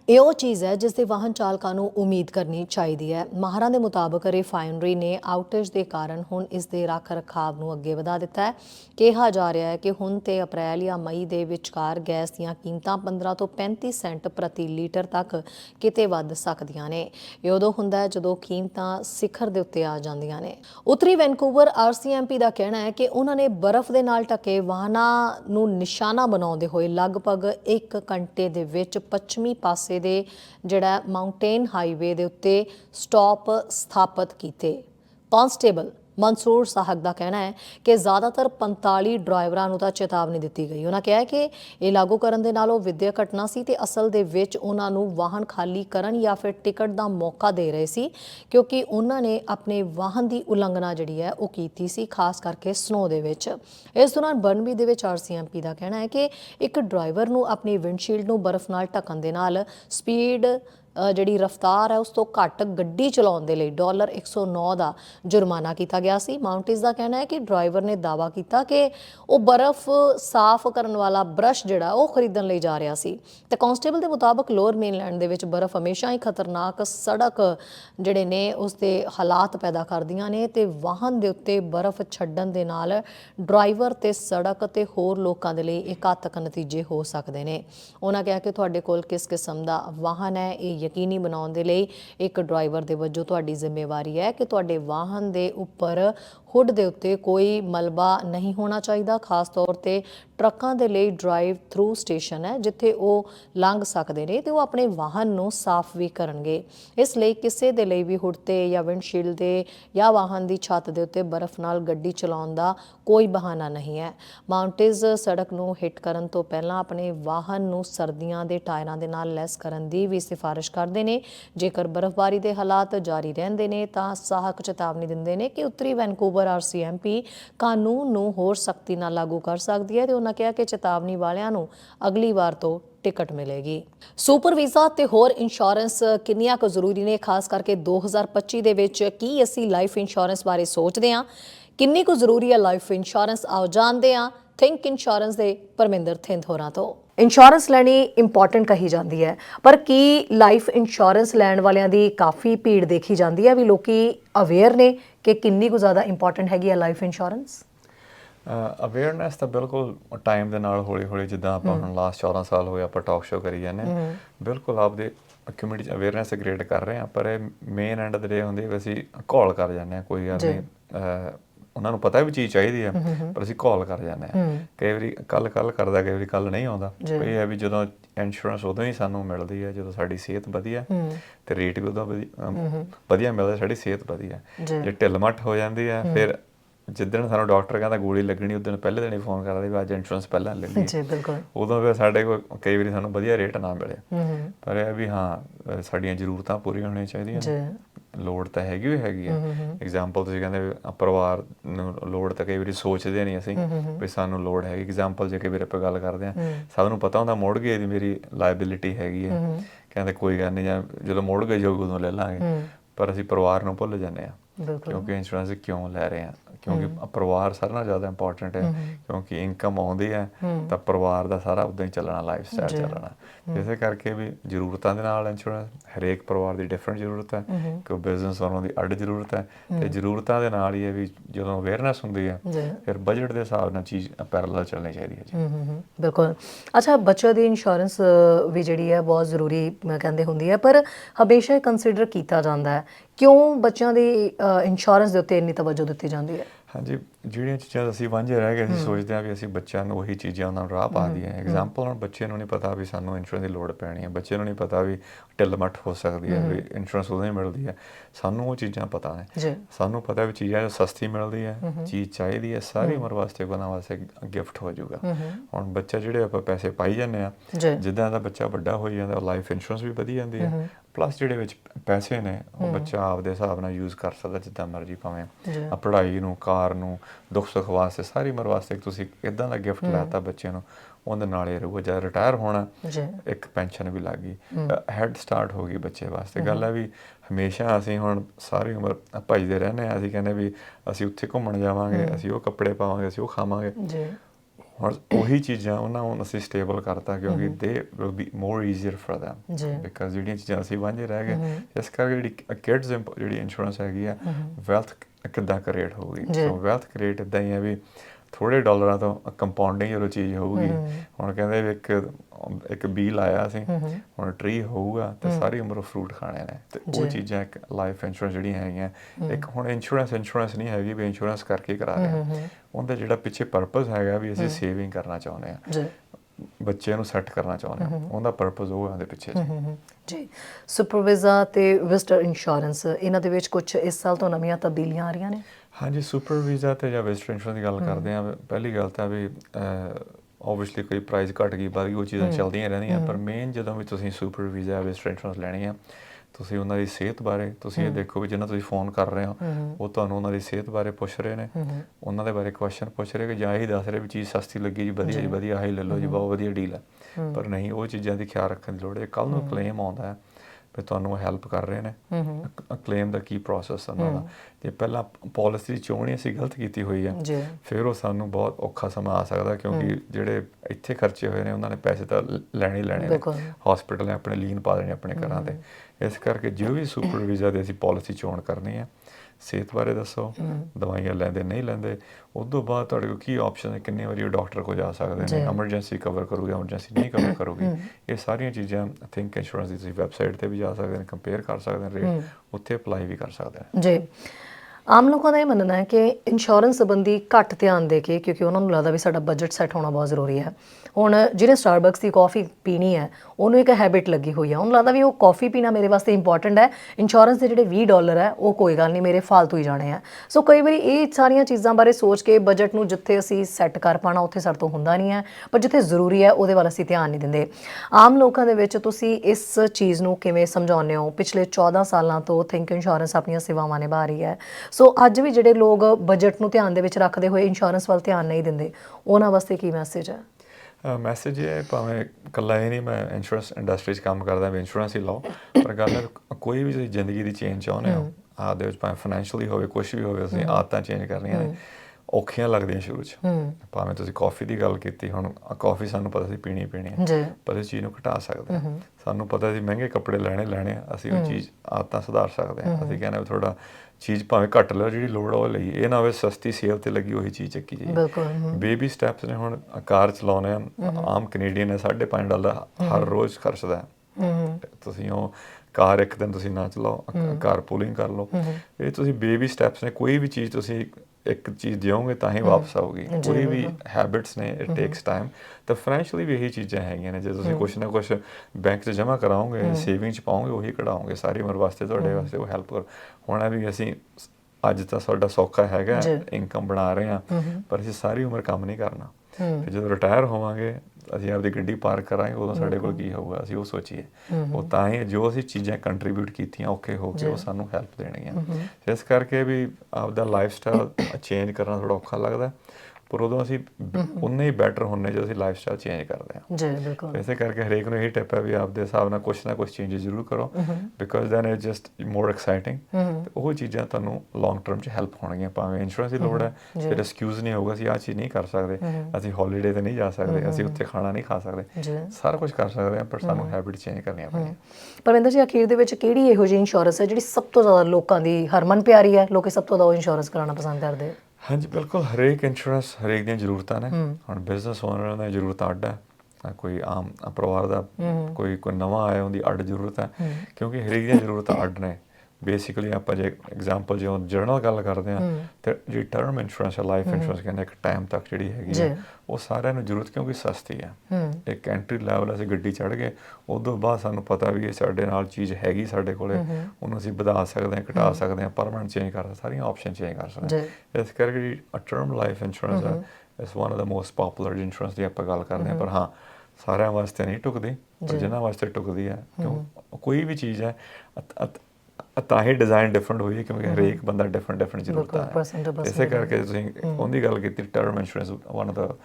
ਇਹ ਉਹ ਚੀਜ਼ ਹੈ ਜਿਸ ਦੇ ਵਾਹਨ ਚਾਲਕਾਂ ਨੂੰ ਉਮੀਦ ਕਰਨੀ ਚਾਹੀਦੀ ਹੈ। ਮਾਹਰਾਂ ਦੇ ਮੁਤਾਬਕ ਰਿਫਾਈਨਰੀ ਨੇ ਆਊਟੇਜ ਦੇ ਕਾਰਨ ਹੁਣ ਇਸ ਦੇ ਰੱਖ ਰਖਾਵ ਨੂੰ ਅੱਗੇ ਵਧਾ ਦਿੱਤਾ ਹੈ। ਕਿਹਾ ਜਾ ਰਿਹਾ ਹੈ ਕਿ ਹੁਣ ਤੇ ਅਪ੍ਰੈਲ ਜਾਂ ਮਈ ਦੇ ਵਿਚਕਾਰ ਗੈਸ ਦੀਆਂ ਕੀਮਤਾਂ 15 ਤੋਂ 35 ਸੈਂਟ ਪ੍ਰਤੀ ਲੀਟਰ ਤੱਕ ਕਿਤੇ ਵੱਧ ਸਕਦੀਆਂ ਨੇ। ਇਹ ਉਦੋਂ ਹੁੰਦਾ ਹੈ ਜਦੋਂ ਕੀਮਤਾਂ ਸਿਖਰ ਦੇ ਉੱਤੇ ਆ ਜਾਂਦੀਆਂ ਨੇ। ਉੱਤਰੀ ਵੈਨਕੂਵਰ ਆਰਸੀਐਮਪੀ ਦਾ ਕਹਿਣਾ ਹੈ ਕਿ ਉਹਨਾਂ ਨੇ ਬਰਫ਼ ਦੇ ਨਾਲ ਢਕੇ ਵਾਹਨਾਂ ਨੂੰ ਨਿਸ਼ਾਨਾ ਬਣਾਉਂਦੇ ਹੋਏ ਲਗਭਗ 1 ਘੰਟੇ ਦੇ ਵਿੱਚ ਪੱਛਮੀ ਪਾਸੇ ਪਾਸੇ ਦੇ ਜਿਹੜਾ ਮਾਊਂਟੇਨ ਹਾਈਵੇ ਦੇ ਉੱਤੇ ਸਟਾਪ ਸਥਾਪਿਤ ਕੀਤੇ। ਕਾਂਸਟੇਬਲ ਮਨਸੂਰ ਸਾਹਕ ਦਾ ਕਹਿਣਾ ਹੈ ਕਿ ਜ਼ਿਆਦਾਤਰ 45 ਡਰਾਈਵਰਾਂ ਨੂੰ ਤਾਂ ਚੇਤਾਵਨੀ ਦਿੱਤੀ ਗਈ। ਉਹਨਾਂ ਕਿਹਾ ਹੈ ਕਿ ਇਹ ਲਾਗੂ ਕਰਨ ਦੇ ਨਾਲ ਉਹ ਵਿਦਿਅਕ ਘਟਨਾ ਸੀ ਤੇ ਅਸਲ ਦੇ ਵਿੱਚ ਉਹਨਾਂ ਨੂੰ ਵਾਹਨ ਖਾਲੀ ਕਰਨ ਜਾਂ ਫਿਰ ਟਿਕਟ ਦਾ ਮੌਕਾ ਦੇ ਰਹੇ ਸੀ, ਕਿਉਂਕਿ ਉਹਨਾਂ ਨੇ ਆਪਣੇ ਵਾਹਨ ਦੀ ਉਲੰਘਣਾ ਜਿਹੜੀ ਹੈ ਉਹ ਕੀਤੀ ਸੀ, ਖਾਸ ਕਰਕੇ ਸਨੋ ਦੇ ਵਿੱਚ। ਇਸ ਦੌਰਾਨ ਬਰਨਬੀ ਦੇ ਵਿੱਚ ਆਰਸੀਐਮਪੀ ਦਾ ਕਹਿਣਾ ਹੈ ਕਿ ਇੱਕ ਡਰਾਈਵਰ ਨੂੰ ਆਪਣੀ ਵਿੰਡਸ਼ੀਲਡ ਨੂੰ ਬਰਫ਼ ਨਾਲ ਢੱਕਣ ਦੇ ਨਾਲ ਸਪੀਡ ਜਿਹੜੀ ਰਫ਼ਤਾਰ ਹੈ ਉਸ ਤੋਂ ਘੱਟ ਗੱਡੀ ਚਲਾਉਣ ਦੇ ਲਈ ਡਾਲਰ 109 ਦਾ ਜੁਰਮਾਨਾ ਕੀਤਾ ਗਿਆ ਸੀ। ਮਾਊਂਟੇਸ ਦਾ ਕਹਿਣਾ ਹੈ ਕਿ ਡਰਾਈਵਰ ਨੇ ਦਾਅਵਾ ਕੀਤਾ ਕਿ ਉਹ ਬਰਫ਼ ਸਾਫ਼ ਕਰਨ ਵਾਲਾ ਬ੍ਰਸ਼ ਜਿਹੜਾ ਉਹ ਖਰੀਦਣ ਲਈ ਜਾ ਰਿਹਾ ਸੀ। ਤੇ ਕਾਂਸਟੇਬਲ ਦੇ ਮੁਤਾਬਕ ਲੋਅਰ ਮੇਨਲੈਂਡ ਦੇ ਵਿੱਚ ਬਰਫ਼ ਹਮੇਸ਼ਾ ਹੀ ਖਤਰਨਾਕ ਸੜਕ ਜਿਹੜੇ ਨੇ ਉਸ ਦੇ ਹਾਲਾਤ ਪੈਦਾ ਕਰਦੀਆਂ ਨੇ ਤੇ ਵਾਹਨ ਦੇ ਉੱਤੇ ਬਰਫ਼ ਛੱਡਣ ਦੇ ਨਾਲ ਡਰਾਈਵਰ ਤੇ ਸੜਕ ਤੇ ਹੋਰ ਲੋਕਾਂ ਦੇ ਲਈ ਇਹ ਘਾਤਕ ਨਤੀਜੇ ਹੋ ਸਕਦੇ ਨੇ। ਉਹਨਾਂ ਕਿਹਾ ਕਿ ਤੁਹਾਡੇ ਕੋਲ ਕਿਸ ਕਿਸਮ ਦਾ ਵਾਹਨ ਹੈ, ਇਹ ਯਕੀਨੀ ਬਣਾਉਣ ਦੇ ਲਈ ਇੱਕ ਡਰਾਈਵਰ ਦੇ ਵਜੋਂ ਤੁਹਾਡੀ ਜ਼ਿੰਮੇਵਾਰੀ ਹੈ ਕਿ ਤੁਹਾਡੇ ਵਾਹਨ ਦੇ ਉੱਪਰ ਹੁੱਡ ਦੇ ਉੱਤੇ ਕੋਈ ਮਲਬਾ ਨਹੀਂ ਹੋਣਾ ਚਾਹੀਦਾ। ਖਾਸ ਤੌਰ ਤੇ ਟਰੱਕਾਂ ਦੇ ਲਈ ਡਰਾਈਵ ਥਰੂ ਸਟੇਸ਼ਨ ਹੈ, ਜਿੱਥੇ ਉਹ ਲੰਘ ਸਕਦੇ ਨੇ ਤੇ ਉਹ ਆਪਣੇ ਵਾਹਨ ਨੂੰ ਸਾਫ਼ ਵੀ ਕਰਨਗੇ। ਇਸ ਲਈ ਕਿਸੇ ਦੇ ਲਈ ਵੀ ਹੁੱਡ ਤੇ ਜਾਂ ਵਿੰਡਸ਼ੀਲਡ ਦੇ ਜਾਂ ਵਾਹਨ ਦੀ ਛੱਤ ਦੇ ਉੱਤੇ ਬਰਫ਼ ਨਾਲ ਗੱਡੀ ਚਲਾਉਣ ਦਾ ਕੋਈ ਬਹਾਨਾ ਨਹੀਂ ਹੈ। ਮਾਊਂਟੇਜ਼ ਸੜਕ ਨੂੰ ਹਿੱਟ ਕਰਨ ਤੋਂ ਪਹਿਲਾਂ ਆਪਣੇ ਵਾਹਨ ਨੂੰ ਸਰਦੀਆਂ ਦੇ ਟਾਇਰਾਂ ਦੇ ਨਾਲ ਲੈਸ ਕਰਨ ਦੀ ਵੀ ਸਿਫਾਰਿਸ਼ ਕਰਦੇ ਨੇ। ਜੇਕਰ ਬਰਫ਼ਬਾਰੀ ਦੇ ਹਾਲਾਤ ਜਾਰੀ ਰਹਿੰਦੇ ਨੇ, ਤਾਂ ਸਾਹਕ ਚੇਤਾਵਨੀ ਦਿੰਦੇ ਨੇ ਕਿ ਉੱਤਰੀ ਵੈਨਕੂਵਰ ਆਰਸੀਐਮਪੀ ਕਾਨੂੰਨ ਨੂੰ ਹੋਰ ਸਖਤੀ ਨਾਲ ਲਾਗੂ ਕਰ ਸਕਦੀ ਹੈ ਤੇ ਉਹਨਾਂ ਕਿਹਾ ਕਿ ਚੇਤਾਵਨੀ ਵਾਲਿਆਂ ਨੂੰ ਅਗਲੀ ਵਾਰ ਤੋਂ ਟਿਕਟ ਮਿਲੇਗੀ। ਸੁਪਰ ਵੀਜ਼ਾ ਤੇ ਹੋਰ ਇੰਸ਼ੋਰੈਂਸ ਕਿੰਨੀਆਂ ਕੁ ਜ਼ਰੂਰੀ ਨੇ? ਖਾਸ ਕਰਕੇ 2025 ਦੇ ਵਿੱਚ ਕੀ ਅਸੀਂ ਲਾਈਫ ਇੰਸ਼ੋਰੈਂਸ ਬਾਰੇ ਸੋਚਦੇ ਹਾਂ? ਕਿੰਨੀ ਕੁ ਜ਼ਰੂਰੀ ਹੈ ਲਾਈਫ ਇੰਸ਼ੋਰੈਂਸ? ਆਓ ਜਾਣਦੇ ਹਾਂ। ਥਿੰਕ ਇੰਸ਼ੋਰੈਂਸ ਦੇ ਪਰਮਿੰਦਰ ਥਿੰਦ ਹੋਰਾਂ ਤੋਂ। ਇੰਸ਼ੋਰੈਂਸ ਲੈਣੀ ਇੰਪੋਰਟੈਂਟ ਕਹੀ ਜਾਂਦੀ ਹੈ ਪਰ ਕੀ ਲਾਈਫ ਇੰਸ਼ੋਰੈਂਸ ਲੈਣ ਵਾਲਿਆਂ ਦੀ ਕਾਫੀ ਭੀੜ ਦੇਖੀ ਜਾਂਦੀ ਹੈ? ਵੀ ਲੋਕੀ ਅਵੇਅਰ ਨੇ ਕਿ ਕਿੰਨੀ ਕੁ ਜ਼ਿਆਦਾ ਇੰਪੋਰਟੈਂਟ ਹੈਗੀ ਹੈ ਲਾਈਫ ਇੰਸ਼ੋਰੈਂਸ ਅਵੇਅਰਨੈਸ ਤਾਂ ਬਿਲਕੁਲ ਟਾਈਮ ਦੇ ਨਾਲ ਹੌਲੀ ਹੌਲੀ ਜਿੱਦਾਂ ਆਪਾਂ ਹੁਣ ਲਾਸਟ 14 ਸਾਲ ਹੋਏ ਆਪਾਂ ਟਾਕ ਸ਼ੋ ਕਰੀ ਜਾਂਦੇ ਹਾਂ। ਬਿਲਕੁਲ ਆਪਦੇ ਕਮਿਊਨਿਟੀ ਚ ਅਵੇਅਰਨੈਸ ਕ੍ਰੀਏਟ ਕਰ ਰਹੇ ਹਾਂ ਪਰ ਇਹ ਮੇਨ ਐਂਡ ਦੇ ਡੇ ਹੁੰਦੀ ਵੀ ਅਸੀਂ ਕਾਲ ਕਰ ਜਾਂਦੇ ਹਾਂ ਕੋਈ ਗੱਲ। ਨਹੀਂ ਉਹਨਾਂ ਨੂੰ ਪਤਾ ਵੀ ਚੀਜ਼ ਚਾਹੀਦੀ ਹੈ ਪਰ ਅਸੀਂ ਕਾਲ ਕਰ ਜਾਂਦੇ ਹਾਂ। ਕਈ ਵਾਰੀ ਕੱਲ ਕੱਲ ਕਰਦਾ ਕਈ ਵਾਰੀ ਕੱਲ ਨਹੀਂ ਆਉਂਦਾ। ਇਹ ਹੈ ਵੀ ਜਦੋਂ ਇੰਸ਼ੋਰੈਂਸ ਉਦੋਂ ਹੀ ਸਾਨੂੰ ਮਿਲਦੀ ਹੈ ਜਦੋਂ ਸਾਡੀ ਸਿਹਤ ਵਧੀਆ ਤੇ ਰੇਟ ਵੀ ਉਦੋਂ ਵਧੀਆ ਮਿਲਦਾ ਸਾਡੀ ਸਿਹਤ ਵਧੀਆ। ਜੀ। ਜੇ ਢਿੱਲ ਮੱਠ ਹੋ ਜਾਂਦੀ ਹੈ। ਫਿਰ ਜਿੱਦਣ ਸਾਨੂੰ ਡਾਕਟਰ ਕਹਿੰਦਾ ਗੋਲੀ ਲੱਗਣੀ ਉਦੋਂ ਪਹਿਲੇ ਦਿਨ ਹੀ ਫੋਨ ਕਰਦਾ ਵੀ ਅੱਜ ਇੰਸ਼ੋਰੈਂਸ ਪਹਿਲਾਂ ਲੈ ਲਈ ਜੀ ਬਿਲਕੁਲ। ਉਦੋਂ ਫਿਰ ਸਾਡੇ ਕੋਲ ਕਈ ਵਾਰੀ ਸਾਨੂੰ ਵਧੀਆ ਰੇਟ ਨਾ ਮਿਲੇ। ਪਰ ਇਹ ਆ ਵੀ ਹਾਂ ਸਾਡੀਆਂ ਜ਼ਰੂਰਤਾਂ ਪੂਰੀਆਂ ਹੋਣੀਆਂ ਚਾਹੀਦੀਆਂ ਜੀ। ਲੋੜ ਤਾਂ ਹੈਗੀ ਵੀ ਹੈਗੀ ਆ। ਐਗਜ਼ਾਮਪਲ ਤੁਸੀਂ ਕਹਿੰਦੇ ਪਰਿਵਾਰ ਨੂੰ ਲੋੜ ਤਾਂ ਕਈ ਵਾਰੀ ਸੋਚਦੇ ਨਹੀਂ ਅਸੀਂ ਵੀ ਸਾਨੂੰ ਲੋੜ ਹੈਗੀ। ਐਗਜ਼ਾਮਪਲ ਜੇ ਕਈ ਵਾਰੀ ਆਪਾਂ ਗੱਲ ਕਰਦੇ ਆ ਸਭ ਨੂੰ ਪਤਾ ਹੁੰਦਾ ਮੋੜਗੇ ਦੀ ਮੇਰੀ ਲਾਇਬਿਲਿਟੀ ਹੈਗੀ ਹੈ ਕਹਿੰਦੇ ਕੋਈ ਗੱਲ ਨਹੀਂ ਜਾਂ ਜਦੋਂ ਮੋੜਗੇ ਜੋਗ ਉਦੋਂ ਲੈ ਲਾਂਗੇ ਪਰ ਅਸੀਂ ਪਰਿਵਾਰ ਨੂੰ ਭੁੱਲ ਜਾਂਦੇ ਆ। ਬਿਲਕੁਲ। ਕਿਉਂਕਿ ਇੰਸ਼ੋਰੈਂਸ ਕਿਉਂ ਲੈ ਰਹੇ ਆ? ਕਿਉਂਕਿ ਪਰਿਵਾਰ ਸਾਰਿਆਂ ਨਾਲੋਂ ਜ਼ਿਆਦਾ ਇੰਪੋਰਟੈਂਟ ਹੈ। ਕਿਉਂਕਿ ਇਨਕਮ ਆਉਂਦੀ ਹੈ ਤਾਂ ਪਰਿਵਾਰ ਦਾ ਸਾਰਾ ਉਦਾਂ ਹੀ ਚੱਲਣਾ ਲਾਈਫ ਸਟਾਈਲ। ਚੱਲਣਾ। ਇਸੇ ਕਰਕੇ ਵੀ ਜ਼ਰੂਰਤਾਂ ਦੇ ਨਾਲ ਇੰਸ਼ੋਰੈਂਸ ਹਰੇਕ ਪਰਿਵਾਰ ਦੀ ਡਿਫਰੈਂਟ ਜ਼ਰੂਰਤ ਹੈ। ਕੋਈ ਬਿਜ਼ਨਸ ਉਹਨਾਂ ਦੀ ਅੱਡ ਜ਼ਰੂਰਤ ਹੈ। ਤੇ ਜ਼ਰੂਰਤਾਂ ਦੇ ਨਾਲ ਹੀ ਹੈ ਵੀ ਜਦੋਂ ਅਵੇਅਰਨੈਸ ਹੁੰਦੀ ਹੈ ਫਿਰ ਬਜਟ ਦੇ ਹਿਸਾਬ ਨਾਲ ਚੀਜ਼ ਪੈਰਲਲ ਚੱਲਣੀ ਚਾਹੀਦੀ ਹੈ ਜੀ। ਬਿਲਕੁਲ। ਅੱਛਾ ਬੱਚਿਆਂ ਦੀ ਇੰਸ਼ੋਰੈਂਸ ਵੀ ਜਿਹੜੀ ਹੈ ਬਹੁਤ ਜ਼ਰੂਰੀ ਕਹਿੰਦੇ ਹੁੰਦੀ ਹੈ। ਪਰ ਹਮੇਸ਼ਾ ਕੰਸੀਡਰ ਕੀਤਾ ਜਾਂਦਾ ਹੈ ਕਿਉਂ ਬੱਚਿਆਂ ਦੀ ਇੰਸ਼ੋਰੈਂਸ ਦੇ ਉੱਤੇ ਇੰਨੀ ਤਵੱਜੋ ਦਿੱਤੀ ਜਾਂਦੀ ਹੈ? ਹਾਂਜੀ ਜਿਹੜੀਆਂ ਚੀਜ਼ਾਂ ਅਸੀਂ ਵਾਂਝੇ ਰਹਿ ਗਏ ਅਸੀਂ ਸੋਚਦੇ ਹਾਂ ਵੀ ਅਸੀਂ ਬੱਚਿਆਂ ਨੂੰ ਉਹੀ ਚੀਜ਼ਾਂ ਉਹਨਾਂ ਨੂੰ ਰਾਹ ਪਾ ਦਈਏ। ਐਗਜ਼ਾਮਪਲ ਹੁਣ ਬੱਚੇ ਨੂੰ ਨਹੀਂ ਪਤਾ ਵੀ ਸਾਨੂੰ ਇੰਸ਼ੋਰੈਂਸ ਦੀ ਲੋੜ ਪੈਣੀ ਹੈ। ਬੱਚੇ ਨੂੰ ਨਹੀਂ ਪਤਾ ਵੀ ਢਿੱਲ ਮੱਠ ਹੋ ਸਕਦੀ ਹੈ ਵੀ ਇੰਸ਼ੋਰੈਂਸ ਹੀ ਮਿਲਦੀ ਹੈ। ਸਾਨੂੰ ਉਹ ਚੀਜ਼ਾਂ ਪਤਾ ਨੇ। ਸਾਨੂੰ ਪਤਾ ਵੀ ਚੀਜ਼ਾਂ ਸਸਤੀ ਮਿਲਦੀ ਹੈ ਚੀਜ਼ ਚਾਹੀਦੀ ਹੈ ਸਾਰੀ ਉਮਰ ਵਾਸਤੇ ਉਹਨਾਂ ਵਾਸਤੇ ਗਿਫਟ ਹੋ ਜਾਊਗਾ। ਹੁਣ ਬੱਚਾ ਜਿਹੜੇ ਆਪਾਂ ਪੈਸੇ ਪਾਈ ਜਾਂਦੇ ਆ ਜਿੱਦਾਂ ਦਾ ਬੱਚਾ ਵੱਡਾ ਹੋਈ ਜਾਂਦਾ ਲਾਈਫ ਇੰਸ਼ੋਰੈਂਸ ਵੀ ਵਧੀ ਜਾਂਦੀ ਹੈ। ਪਲੱਸ ਜਿਹੜੇ ਵਿੱਚ ਪੈਸੇ ਨੇ ਉਹ ਬੱਚਾ ਆਪਦੇ ਹਿਸਾਬ ਨਾਲ ਯੂਜ਼ ਕਰ ਸਕਦਾ ਜਿੱਦਾਂ ਮਰਜ਼ੀ ਭਾਵੇਂ ਆ ਪੜ੍ਹਾਈ ਨੂੰ ਕਾਰ ਨੂੰ ਦੁੱਖ ਸੁੱਖ ਵਾਸਤੇ ਸਾਰੀ ਉਮਰ ਵਾਸਤੇ ਤੁਸੀਂ ਇਦਾਂ ਦਾ ਗਿਫਟ ਲਾਤਾ ਬੱਚੇ ਨੂੰ ਉਹਦੇ ਨਾਲ ਇਹ ਰਹੂਗਾ ਜਦ ਰਿਟਾਇਰ ਹੋਣਾ ਜੀ। ਇੱਕ ਪੈਨਸ਼ਨ ਵੀ ਲੱਗ ਗਈ। ਹੈਡ ਸਟਾਰਟ ਹੋ ਗਈ ਬੱਚੇ ਵਾਸਤੇ। ਗੱਲ ਹੈ ਵੀ ਹਮੇਸ਼ਾ ਅਸੀਂ ਹੁਣ ਸਾਰੀ ਉਮਰ ਭਜਦੇ ਰਹਿੰਦੇ ਆ ਅਸੀਂ ਕਹਿੰਦੇ ਵੀ ਅਸੀਂ ਉੱਥੇ ਘੁੰਮਣ ਜਾਵਾਂਗੇ ਅਸੀਂ ਉਹ ਕੱਪੜੇ ਪਾਵਾਂਗੇ ਅਸੀਂ ਉਹ ਖਾਵਾਂਗੇ। ਹੁਣ ਉਹੀ ਚੀਜ਼ਾਂ ਉਹਨਾਂ ਨੂੰ ਅਸੀਂ ਸਟੇਬਲ ਕਰਤਾ ਕਿਉਂਕਿ they will be more easier for them because ਜਿਹੜੀਆਂ ਚੀਜ਼ਾਂ ਅਸੀਂ ਵਾਂਝੇ ਰਹਿ ਗਏ ਇਸ ਕਰਕੇ ਜਿਹੜੀ ਕਿਡਸ ਜਿਹੜੀ ਇੰਸ਼ੋਰੈਂਸ ਹੈਗੀ ਆ ਵੈਲਥ ਕਿੱਦਾਂ ਕ੍ਰੀਏਟ ਹੋਊਗੀ। ਸੋ ਵੈਲਥ ਕ੍ਰੀਏਟ ਇਦਾਂ ਹੀ ਹੈ ਵੀ ਥੋੜੇ ਡਾਲਰਾਂ ਤੋਂ ਕੰਪਾਊਂਡਿੰਗ ਜਦੋਂ ਚੀਜ਼ ਹੋਊਗੀ ਹੁਣ ਕਹਿੰਦੇ ਵੀ ਇੱਕ ਇੱਕ ਬੀ ਲਾਇਆ ਸੀ ਹੁਣ ਟਰੀ ਹੋਊਗਾ ਤੇ ਸਾਰੀ ਉਮਰ ਫਰੂਟ ਖਾਣੇ ਨੇ ਤੇ ਉਹ। ਚੀਜ਼ਾਂ ਇੱਕ ਲਾਈਫ ਇੰਸ਼ੋਰੈਂਸ ਜਿਹੜੀਆਂ ਹੈਗੀਆਂ ਇੱਕ ਹੁਣ ਇੰਸ਼ੋਰੈਂਸ ਇੰਸ਼ੋਰੈਂਸ ਨਹੀਂ ਹੈਗੀ ਵੀ ਇੰਸ਼ੋਰੈਂਸ ਕਰਕੇ ਹੀ ਕਰਾ ਰਹੇ। ਹਾਂ ਉਹਦਾ ਜਿਹੜਾ ਪਿੱਛੇ ਪਰਪਸ ਹੈਗਾ ਵੀ ਅਸੀਂ ਸੇਵਿੰਗ ਕਰਨਾ ਚਾਹੁੰਦੇ ਆ ਜੀ। ਬੱਚੇ ਨੂੰ ਸੈੱਟ ਕਰਨਾ ਚਾਹੁੰਦੇ ਆ ਉਹਦਾ ਪਰਪਸ ਉਹ ਹੈ ਪਿੱਛੇ ਜੀ। ਹੂੰ ਹੂੰ ਜੀ। ਸੁਪਰਵਾਈਜ਼ਰ ਤੇ ਵਿਜ਼ਟਰ ਇੰਸ਼ੋਰੈਂਸ ਇਹਨਾਂ ਦੇ ਵਿੱਚ ਕੁਝ ਇਸ ਸਾਲ ਤੋਂ ਨਵੀਆਂ ਤਬਦੀਲੀਆਂ ਆ ਰਹੀਆਂ ਨੇ? ਹਾਂਜੀ ਸੁਪਰ ਵੀਜ਼ਾ ਤੇ ਜਾਂ ਵਿਜ਼ਟਰ ਇੰਸ਼ੋਰੈਂਸ ਦੀ ਗੱਲ ਕਰਦੇ ਆ ਪਹਿਲੀ ਗੱਲ ਤਾਂ ਵੀ ਆਬਵੀਅਸਲੀ ਕੋਈ ਪ੍ਰਾਈਸ ਘਟ ਗਈ ਬਾਕੀ ਉਹ ਚੀਜ਼ਾਂ ਚੱਲਦੀਆਂ ਰਹਿੰਦੀਆਂ। ਪਰ ਮੇਨ ਜਦੋਂ ਵੀ ਤੁਸੀਂ ਸੁਪਰ ਵੀਜ਼ਾ ਵਿਜ਼ਟਰ ਇੰਸ਼ੋਰੈਂਸ ਲੈਣੀ ਆ ਤੁਸੀਂ ਉਹਨਾਂ ਦੀ ਸਿਹਤ ਬਾਰੇ ਤੁਸੀਂ ਇਹ ਦੇਖੋ ਵੀ ਜਿਹਨਾਂ ਤੁਸੀਂ ਫੋਨ ਕਰ ਰਹੇ ਹੋ ਉਹ ਤੁਹਾਨੂੰ ਉਹਨਾਂ ਦੀ ਸਿਹਤ ਬਾਰੇ ਪੁੱਛ ਰਹੇ ਨੇ। ਉਹਨਾਂ ਦੇ ਬਾਰੇ ਕੁਐਸਚਨ ਪੁੱਛ ਰਹੇ ਕਿ ਜਾਂ ਇਹੀ ਦੱਸ ਰਹੇ ਵੀ ਚੀਜ਼ ਸਸਤੀ ਲੱਗੀ ਜੀ ਵਧੀਆ ਜੀ ਵਧੀਆ ਆਹੀ ਲੈ ਲਓ ਜੀ ਬਹੁਤ ਵਧੀਆ ਡੀਲ ਹੈ ਪਰ ਨਹੀਂ ਉਹ ਚੀਜ਼ਾਂ ਦੀ ਖਿਆਲ ਰੱਖਣ ਦੀ ਲੋੜ ਹੈ। ਕੱਲ ਨੂੰ ਕਲੇਮ ਆਉਂਦਾ ਹੈ। ਵੀ ਤੁਹਾਨੂੰ ਹੈਲਪ ਕਰ ਰਹੇ ਨੇ। ਕਲੇਮ ਦਾ ਕੀ ਪ੍ਰੋਸੈਸ ਹੈ ਉਹਨਾਂ ਦਾ। ਜੇ ਪਹਿਲਾਂ ਪਾਲਿਸੀ ਚੋਣ ਅਸੀਂ ਗਲਤ ਕੀਤੀ ਹੋਈ ਹੈ ਜੀ। ਫਿਰ ਉਹ ਸਾਨੂੰ ਬਹੁਤ ਔਖਾ ਸਮਾਂ ਆ ਸਕਦਾ ਕਿਉਂਕਿ ਜਿਹੜੇ ਇੱਥੇ ਖਰਚੇ ਹੋਏ ਨੇ ਉਹਨਾਂ ਨੇ ਪੈਸੇ ਤਾਂ ਲੈਣੇ ਹੀ ਲੈਣੇ ਨੇ। ਹਸਪੀਟਲ ਨੇ ਆਪਣੇ ਲੀਨ ਪਾ ਦੇਣੇ ਆਪਣੇ ਘਰਾਂ ਤੇ। ਇਸ ਕਰਕੇ ਜੋ ਵੀ ਸੁਪਰ ਵੀਜ਼ਾ ਦੇ ਅਸੀਂ ਪਾਲਿਸੀ ਚੋਣ ਕਰਨੀ ਹੈ ਸਿਹਤ ਬਾਰੇ ਦੱਸੋ ਦਵਾਈਆਂ ਲੈਂਦੇ ਨਹੀਂ ਲੈਂਦੇ ਉਸ ਤੋਂ ਬਾਅਦ ਤੁਹਾਡੇ ਕੋਲ ਕੀ ਆਪਸ਼ਨ ਹੈ? ਕਿੰਨੇ ਵਾਰੀ ਉਹ ਡਾਕਟਰ ਕੋਲ ਜਾ ਸਕਦੇ। ਨੇ? ਐਮਰਜੈਂਸੀ ਕਵਰ ਕਰੂਗਾ ਐਮਰਜੈਂਸੀ ਨਹੀਂ ਕਵਰ ਕਰੂਗੀ? ਇਹ ਸਾਰੀਆਂ ਚੀਜ਼ਾਂ ਥਿੰਕ ਇੰਸ਼ੋਰੈਂਸ ਦੀ ਵੈਬਸਾਈਟ ਤੇ ਵੀ ਜਾ ਸਕਦੇ ਨੇ ਕੰਪੇਅਰ ਕਰ ਸਕਦੇ ਨੇ ਰੇਟ ਉੱਥੇ ਅਪਲਾਈ ਵੀ ਕਰ ਸਕਦੇ ਨੇ। ਜੀ। ਆਮ ਲੋਕਾਂ ਦਾ ਇਹ ਮੰਨਣਾ ਹੈ ਕਿ ਇੰਸ਼ੋਰੈਂਸ ਸੰਬੰਧੀ ਘੱਟ ਧਿਆਨ ਦੇ ਕੇ, ਕਿਉਂਕਿ ਉਹਨਾਂ ਨੂੰ ਲੱਗਦਾ ਵੀ ਸਾਡਾ ਬਜਟ ਸੈੱਟ ਹੋਣਾ ਬਹੁਤ ਜ਼ਰੂਰੀ ਹੈ। ਹੁਣ ਜਿਹਨੇ ਸਟਾਰਬਕਸ ਦੀ ਕਾਫੀ ਪੀਣੀ ਹੈ, ਉਹਨੂੰ ਇੱਕ ਹੈਬਿਟ ਲੱਗੀ ਹੋਈ ਹੈ। ਉਹਨੂੰ ਲੱਗਦਾ ਵੀ ਉਹ ਕਾਫੀ ਪੀਣਾ ਮੇਰੇ ਵਾਸਤੇ ਇੰਪੋਰਟੈਂਟ ਹੈ। ਇੰਸ਼ੋਰੈਂਸ ਦੇ ਜਿਹੜੇ 20 ਡਾਲਰ ਹੈ, ਉਹ ਕੋਈ ਗੱਲ ਨਹੀਂ, ਮੇਰੇ ਫालतू ਹੀ ਜਾਣੇ ਆ। ਸੋ ਕਈ ਵਾਰੀ ਇਹ ਸਾਰੀਆਂ ਚੀਜ਼ਾਂ ਬਾਰੇ ਸੋਚ ਕੇ ਬਜਟ ਨੂੰ ਜਿੱਥੇ ਅਸੀਂ ਸੈੱਟ ਕਰ ਪਾਣਾ, ਉੱਥੇ ਸਾਡੇ ਤੋਂ ਹੁੰਦਾ ਨਹੀਂ ਹੈ। ਪਰ ਜਿੱਥੇ ਜ਼ਰੂਰੀ ਹੈ, ਉਹਦੇ ਵੱਲ ਅਸੀਂ ਧਿਆਨ ਨਹੀਂ ਦਿੰਦੇ। ਆਮ ਲੋਕਾਂ ਦੇ ਵਿੱਚ ਤੁਸੀਂ ਇਸ ਚੀਜ਼ ਨੂੰ ਕਿਵੇਂ ਸਮਝਾਉਂਦੇ ਹੋ? ਪਿਛਲੇ 14 ਸਾਲਾਂ ਤੋਂ ਥਿੰਕ ਇੰਸ਼ੋਰੈਂਸ ਆਪਣੀਆਂ ਸੇਵਾਵਾਂ ਨਿਭਾ ਰਹੀ ਹੈ। ਸੋ ਅੱਜ ਵੀ ਜਿਹੜੇ ਲੋਕ ਬਜਟ ਨੂੰ ਧਿਆਨ ਦੇ ਵਿੱਚ ਰੱਖਦੇ ਹੋਏ ਇੰਸ਼ੋਰੈਂਸ ਵੱਲ ਧਿਆਨ ਨਹੀਂ ਦਿੰਦੇ ਉਹਨਾਂ ਵਾਸਤੇ ਕੀ ਮੈਸੇਜ ਹੈ? ਮੈਸੇਜ ਇਹ ਭਾਵੇਂ ਇਕੱਲਾ ਇਹ ਨਹੀਂ ਮੈਂ ਇੰਸ਼ੋਰੈਂਸ ਇੰਡਸਟਰੀ 'ਚ ਕੰਮ ਕਰਦਾ ਵੀ ਇੰਸ਼ੋਰੈਂਸ ਹੀ ਲਓ ਪਰ ਗੱਲ ਕੋਈ ਵੀ ਤੁਸੀਂ ਜ਼ਿੰਦਗੀ ਦੀ ਚੇਂਜ ਚਾਹੁੰਦੇ ਹੋ ਆਪਦੇ ਵਿੱਚ ਭਾਵੇਂ ਫਾਈਨੈਂਸ਼ੀਅਲੀ ਹੋਵੇ ਕੁਝ ਵੀ ਹੋਵੇ ਅਸੀਂ ਆਦਤਾਂ ਚੇਂਜ ਕਰਨੀਆਂ ਨੇ। ਔਖੀਆਂ ਲੱਗਦੀਆਂ ਸ਼ੁਰੂ 'ਚ। ਭਾਵੇਂ ਤੁਸੀਂ ਕਾਫੀ ਦੀ ਗੱਲ ਕੀਤੀ ਹੁਣ ਕਾਫੀ ਸਾਨੂੰ ਪਤਾ ਸੀ ਪੀਣੀ ਪੀਣੀ ਹੈ। ਜੀ। ਪਰ ਇਸ ਚੀਜ਼ ਨੂੰ ਘਟਾ ਸਕਦੇ ਹਾਂ। ਸਾਨੂੰ ਪਤਾ ਸੀ ਮਹਿੰਗੇ ਕੱਪੜੇ ਲੈਣੇ ਲੈਣੇ ਅਸੀਂ ਉਹ ਚੀਜ਼ ਆਦਤਾਂ ਸੁਧਾਰ ਸਕਦੇ ਹਾਂ। ਅਸੀਂ ਕਹਿੰਦੇ ਵੀ ਥੋੜਾ ਚੀਜ਼ ਭਾਵੇਂ ਘੱਟ ਲਓ ਜਿਹੜੀ ਲੋੜ ਉਹ ਲਈ ਇਹ ਨਾ ਹੋਵੇ ਸਸਤੀ ਸੇਲ ਤੇ ਲੱਗੀ ਉਹੀ ਚੀਜ਼ ਚੱਕੀ ਜਾਈਏ। ਬਿਲਕੁਲ ਬੇਬੀ ਸਟੈਪਸ ਨੇ ਹੁਣ ਕਾਰ ਚਲਾਉਣੇ ਆ ਆਮ ਕੈਨੇਡੀਅਨ ਹੈ 5.5 ਡਾਲਰ ਹਰ ਰੋਜ਼ ਖਰਚਦਾ ਹੈ। ਤੁਸੀਂ ਉਹ ਕਾਰ ਇੱਕ ਦਿਨ ਤੁਸੀਂ ਨਾ ਚਲਾਓ ਕਾਰ ਪੂਲਿੰਗ ਕਰ ਲਓ। ਇਹ ਤੁਸੀਂ ਬੇਬੀ ਸਟੈਪਸ ਨੇ ਕੋਈ ਵੀ ਚੀਜ਼ ਤੁਸੀਂ ਇੱਕ ਚੀਜ਼ ਦਿਓਗੇ ਤਾਂ ਹੀ ਵਾਪਸ ਆਊਗੀ। ਕੋਈ ਵੀ ਹੈਬਿਟਸ ਨੇ ਇਟ ਟੇਕਸ ਟਾਈਮ ਤਾਂ ਫਾਈਨੈਂਸ਼ੀਅਲੀ ਵੀ ਇਹੀ ਚੀਜ਼ਾਂ ਹੈਗੀਆਂ ਨੇ ਜੇ ਤੁਸੀਂ ਕੁਝ ਨਾ ਕੁਝ ਬੈਂਕ 'ਚ ਜਮ੍ਹਾਂ ਕਰਾਓਗੇ ਸੇਵਿੰਗ 'ਚ ਪਾਓਗੇ ਉਹੀ ਕਢਾਓਗੇ। ਸਾਰੀ ਉਮਰ ਵਾਸਤੇ ਤੁਹਾਡੇ ਵਾਸਤੇ ਉਹ ਹੈਲਪ ਕਰ। ਹੁਣ ਵੀ ਅਸੀਂ ਅੱਜ ਤਾਂ ਸਾਡਾ ਸੌਖਾ ਹੈਗਾ। ਇਨਕਮ ਬਣਾ ਰਹੇ ਆ ਪਰ ਅਸੀਂ ਸਾਰੀ ਉਮਰ ਕੰਮ ਨਹੀਂ ਕਰਨਾ। ਤੇ ਜਦੋਂ ਰਿਟਾਇਰ ਹੋਵਾਂਗੇ ਅਸੀਂ ਆਪਦੀ ਗੱਡੀ ਪਾਰਕ ਕਰਾਂਗੇ ਉਦੋਂ ਸਾਡੇ ਕੋਲ ਕੀ ਹੋਊਗਾ ਅਸੀਂ ਉਹ ਸੋਚੀਏ। ਉਹ ਤਾਂ ਹੀ ਜੋ ਅਸੀਂ ਚੀਜ਼ਾਂ ਕੰਟਰੀਬਿਊਟ ਕੀਤੀਆਂ ਔਖੇ ਹੋ ਕੇ ਉਹ ਸਾਨੂੰ ਹੈਲਪ ਦੇਣਗੀਆਂ। ਇਸ ਕਰਕੇ ਵੀ ਆਪਦਾ ਲਾਈਫ ਸਟਾਈਲ ਚੇਂਜ ਕਰਨਾ ਥੋੜਾ ਔਖਾ ਲੱਗਦਾ। ਪਰ ਉਦੋਂ ਅਸੀਂ ਉਨੇ ਹੀ ਬੈਟਰ ਹੁੰਨੇ ਜਦੋਂ ਅਸੀਂ ਲਾਈਫ ਸਟਾਈਲ ਚੇਂਜ ਕਰਦੇ ਹਾਂ। ਜੀ ਬਿਲਕੁਲ। ਇਸੇ ਕਰਕੇ ਹਰੇਕ ਨੂੰ ਇਹੀ ਟਿਪ ਹੈ ਵੀ ਆਪਦੇ ਹਿਸਾਬ ਨਾਲ ਕੁਝ ਨਾ ਕੁਝ ਚੇਂਜ ਜ਼ਰੂਰ ਕਰੋ because then it just more exciting ਉਹ ਚੀਜ਼ਾਂ ਤੁਹਾਨੂੰ ਲੌਂਗ ਟਰਮ 'ਚ ਹੈਲਪ ਹੋਣਗੀਆਂ ਭਾਵੇਂ ਇੰਸ਼ੋਰੈਂਸ ਦੀ ਲੋੜ ਹੈ ਫਿਰ ਐਕਸਕਿਊਜ਼ ਨਹੀਂ ਹੋਊਗਾ ਅਸੀਂ ਆਹ ਚੀਜ਼ ਨਹੀਂ ਕਰ ਸਕਦੇ ਅਸੀਂ ਹੌਲੀਡੇ ਤੇ ਨਹੀਂ ਜਾ ਸਕਦੇ ਅਸੀਂ ਉੱਥੇ ਖਾਣਾ ਨਹੀਂ ਖਾ ਸਕਦੇ। ਜੀ। ਸਾਰਾ ਕੁਝ ਕਰ ਸਕਦੇ ਹਾਂ ਪਰ ਸਾਨੂੰ ਹੈਬਿਟ ਚੇਂਜ ਕਰਨੀਆਂ ਪੈਣੀਆਂ। ਪਰਵਿੰਦਰ ਜੀ ਅਖੀਰ ਦੇ ਵਿੱਚ ਕਿਹੜੀ ਇਹੋ ਜਿਹੀ ਇੰਸ਼ੋਰੈਂਸ ਹੈ ਜਿਹੜੀ ਸਭ ਤੋਂ ਜ਼ਿਆਦਾ ਲੋਕਾਂ ਦੀ ਹਰਮਨ ਪਿਆਰੀ ਹੈ? ਲੋਕੀ ਸਭ ਤੋਂ ਜ਼ਿਆਦਾ ਇੰਸ਼ੋਰੈਂਸ ਕਰਾਉਣਾ ਪਸੰਦ ਕਰਦੇ ਹਾਂਜੀ ਬਿਲਕੁਲ ਹਰੇਕ ਇੰਸ਼ੋਰੈਂਸ ਹਰੇਕ ਦੀਆਂ ਜ਼ਰੂਰਤਾਂ ਨੇ। ਹੁਣ ਬਿਜ਼ਨਸ ਓਨਰਾਂ ਦੀ ਜ਼ਰੂਰਤ ਅੱਡ ਹੈ। ਕੋਈ ਆਮ ਪਰਿਵਾਰ ਦਾ ਕੋਈ ਕੋਈ ਨਵਾਂ ਆਇਆ ਉਹਦੀ ਅੱਡ ਜ਼ਰੂਰਤ ਹੈ। ਕਿਉਂਕਿ ਹਰੇਕ ਦੀਆਂ ਜ਼ਰੂਰਤਾਂ ਅੱਡ ਨੇ। ਬੇਸਿਕਲੀ ਆਪਾਂ ਜੇ ਐਗਜ਼ਾਮਪਲ ਜੇ ਜਰਨਲ ਗੱਲ ਕਰਦੇ ਆ ਤੇ ਜਿਹੜੀ ਟਰਮ ਇੰਸ਼ੋਰੈਂਸ ਹੈ ਲਾਈਫ ਇੰਸ਼ੋਰੈਂਸ ਕਹਿੰਦੇ ਇੱਕ ਟਾਈਮ ਤੱਕ ਜਿਹੜੀ ਹੈਗੀ। ਹੈ ਉਹ ਸਾਰਿਆਂ ਨੂੰ ਜ਼ਰੂਰਤ ਕਿਉਂਕਿ ਸਸਤੀ ਹੈ। ਇੱਕ ਐਂਟਰੀ ਲੈਵਲ ਅਸੀਂ ਗੱਡੀ ਚੜ੍ਹ ਗਏ ਉਦੋਂ ਬਾਅਦ ਸਾਨੂੰ ਪਤਾ ਵੀ ਇਹ ਸਾਡੇ ਨਾਲ ਚੀਜ਼ ਹੈਗੀ ਸਾਡੇ ਕੋਲੇ ਉਹਨੂੰ ਅਸੀਂ ਵਧਾ ਸਕਦੇ ਹਾਂ ਘਟਾ ਸਕਦੇ ਹਾਂ ਪਰਮਨੈਂਟ ਚੇਂਜ ਕਰ ਸਕਦੇ ਸਾਰੀਆਂ ਆਪਸ਼ਨ ਚੇਂਜ ਕਰ ਸਕਦੇ ਹਾਂ। ਇਸ ਕਰਕੇ ਜਿਹੜੀ ਟਰਮ ਲਾਈਫ ਇੰਸ਼ੋਰੈਂਸ ਹੈ is one of the most popular insurance ਦੀ ਆਪਾਂ ਗੱਲ ਕਰਦੇ ਹਾਂ ਪਰ ਹਾਂ ਸਾਰਿਆਂ ਵਾਸਤੇ ਨਹੀਂ ਟੁਕਦੀ ਪਰ ਜਿਨ੍ਹਾਂ ਵਾਸਤੇ ਟੁਕਦੀ ਹੈ ਕਿਉਂ? ਕੋਈ ਵੀ ਚੀਜ਼ ਹੈ ਤਾਂ ਹੀ ਡਿਜ਼ਾਈਨ ਡਿਫਰੈਂਟ ਹੋਈ ਹੈ ਕਿਉਂਕਿ ਹਰੇਕ ਬੰਦਾ ਡਿਫਰੈਂਟ ਡਿਫਰੈਂਟ ਜ਼ਰੂਰਤਾਂ ਹੈ। ਇਸੇ ਕਰਕੇ ਤੁਸੀਂ ਉਹਦੀ ਗੱਲ ਕੀਤੀ term insurance one of the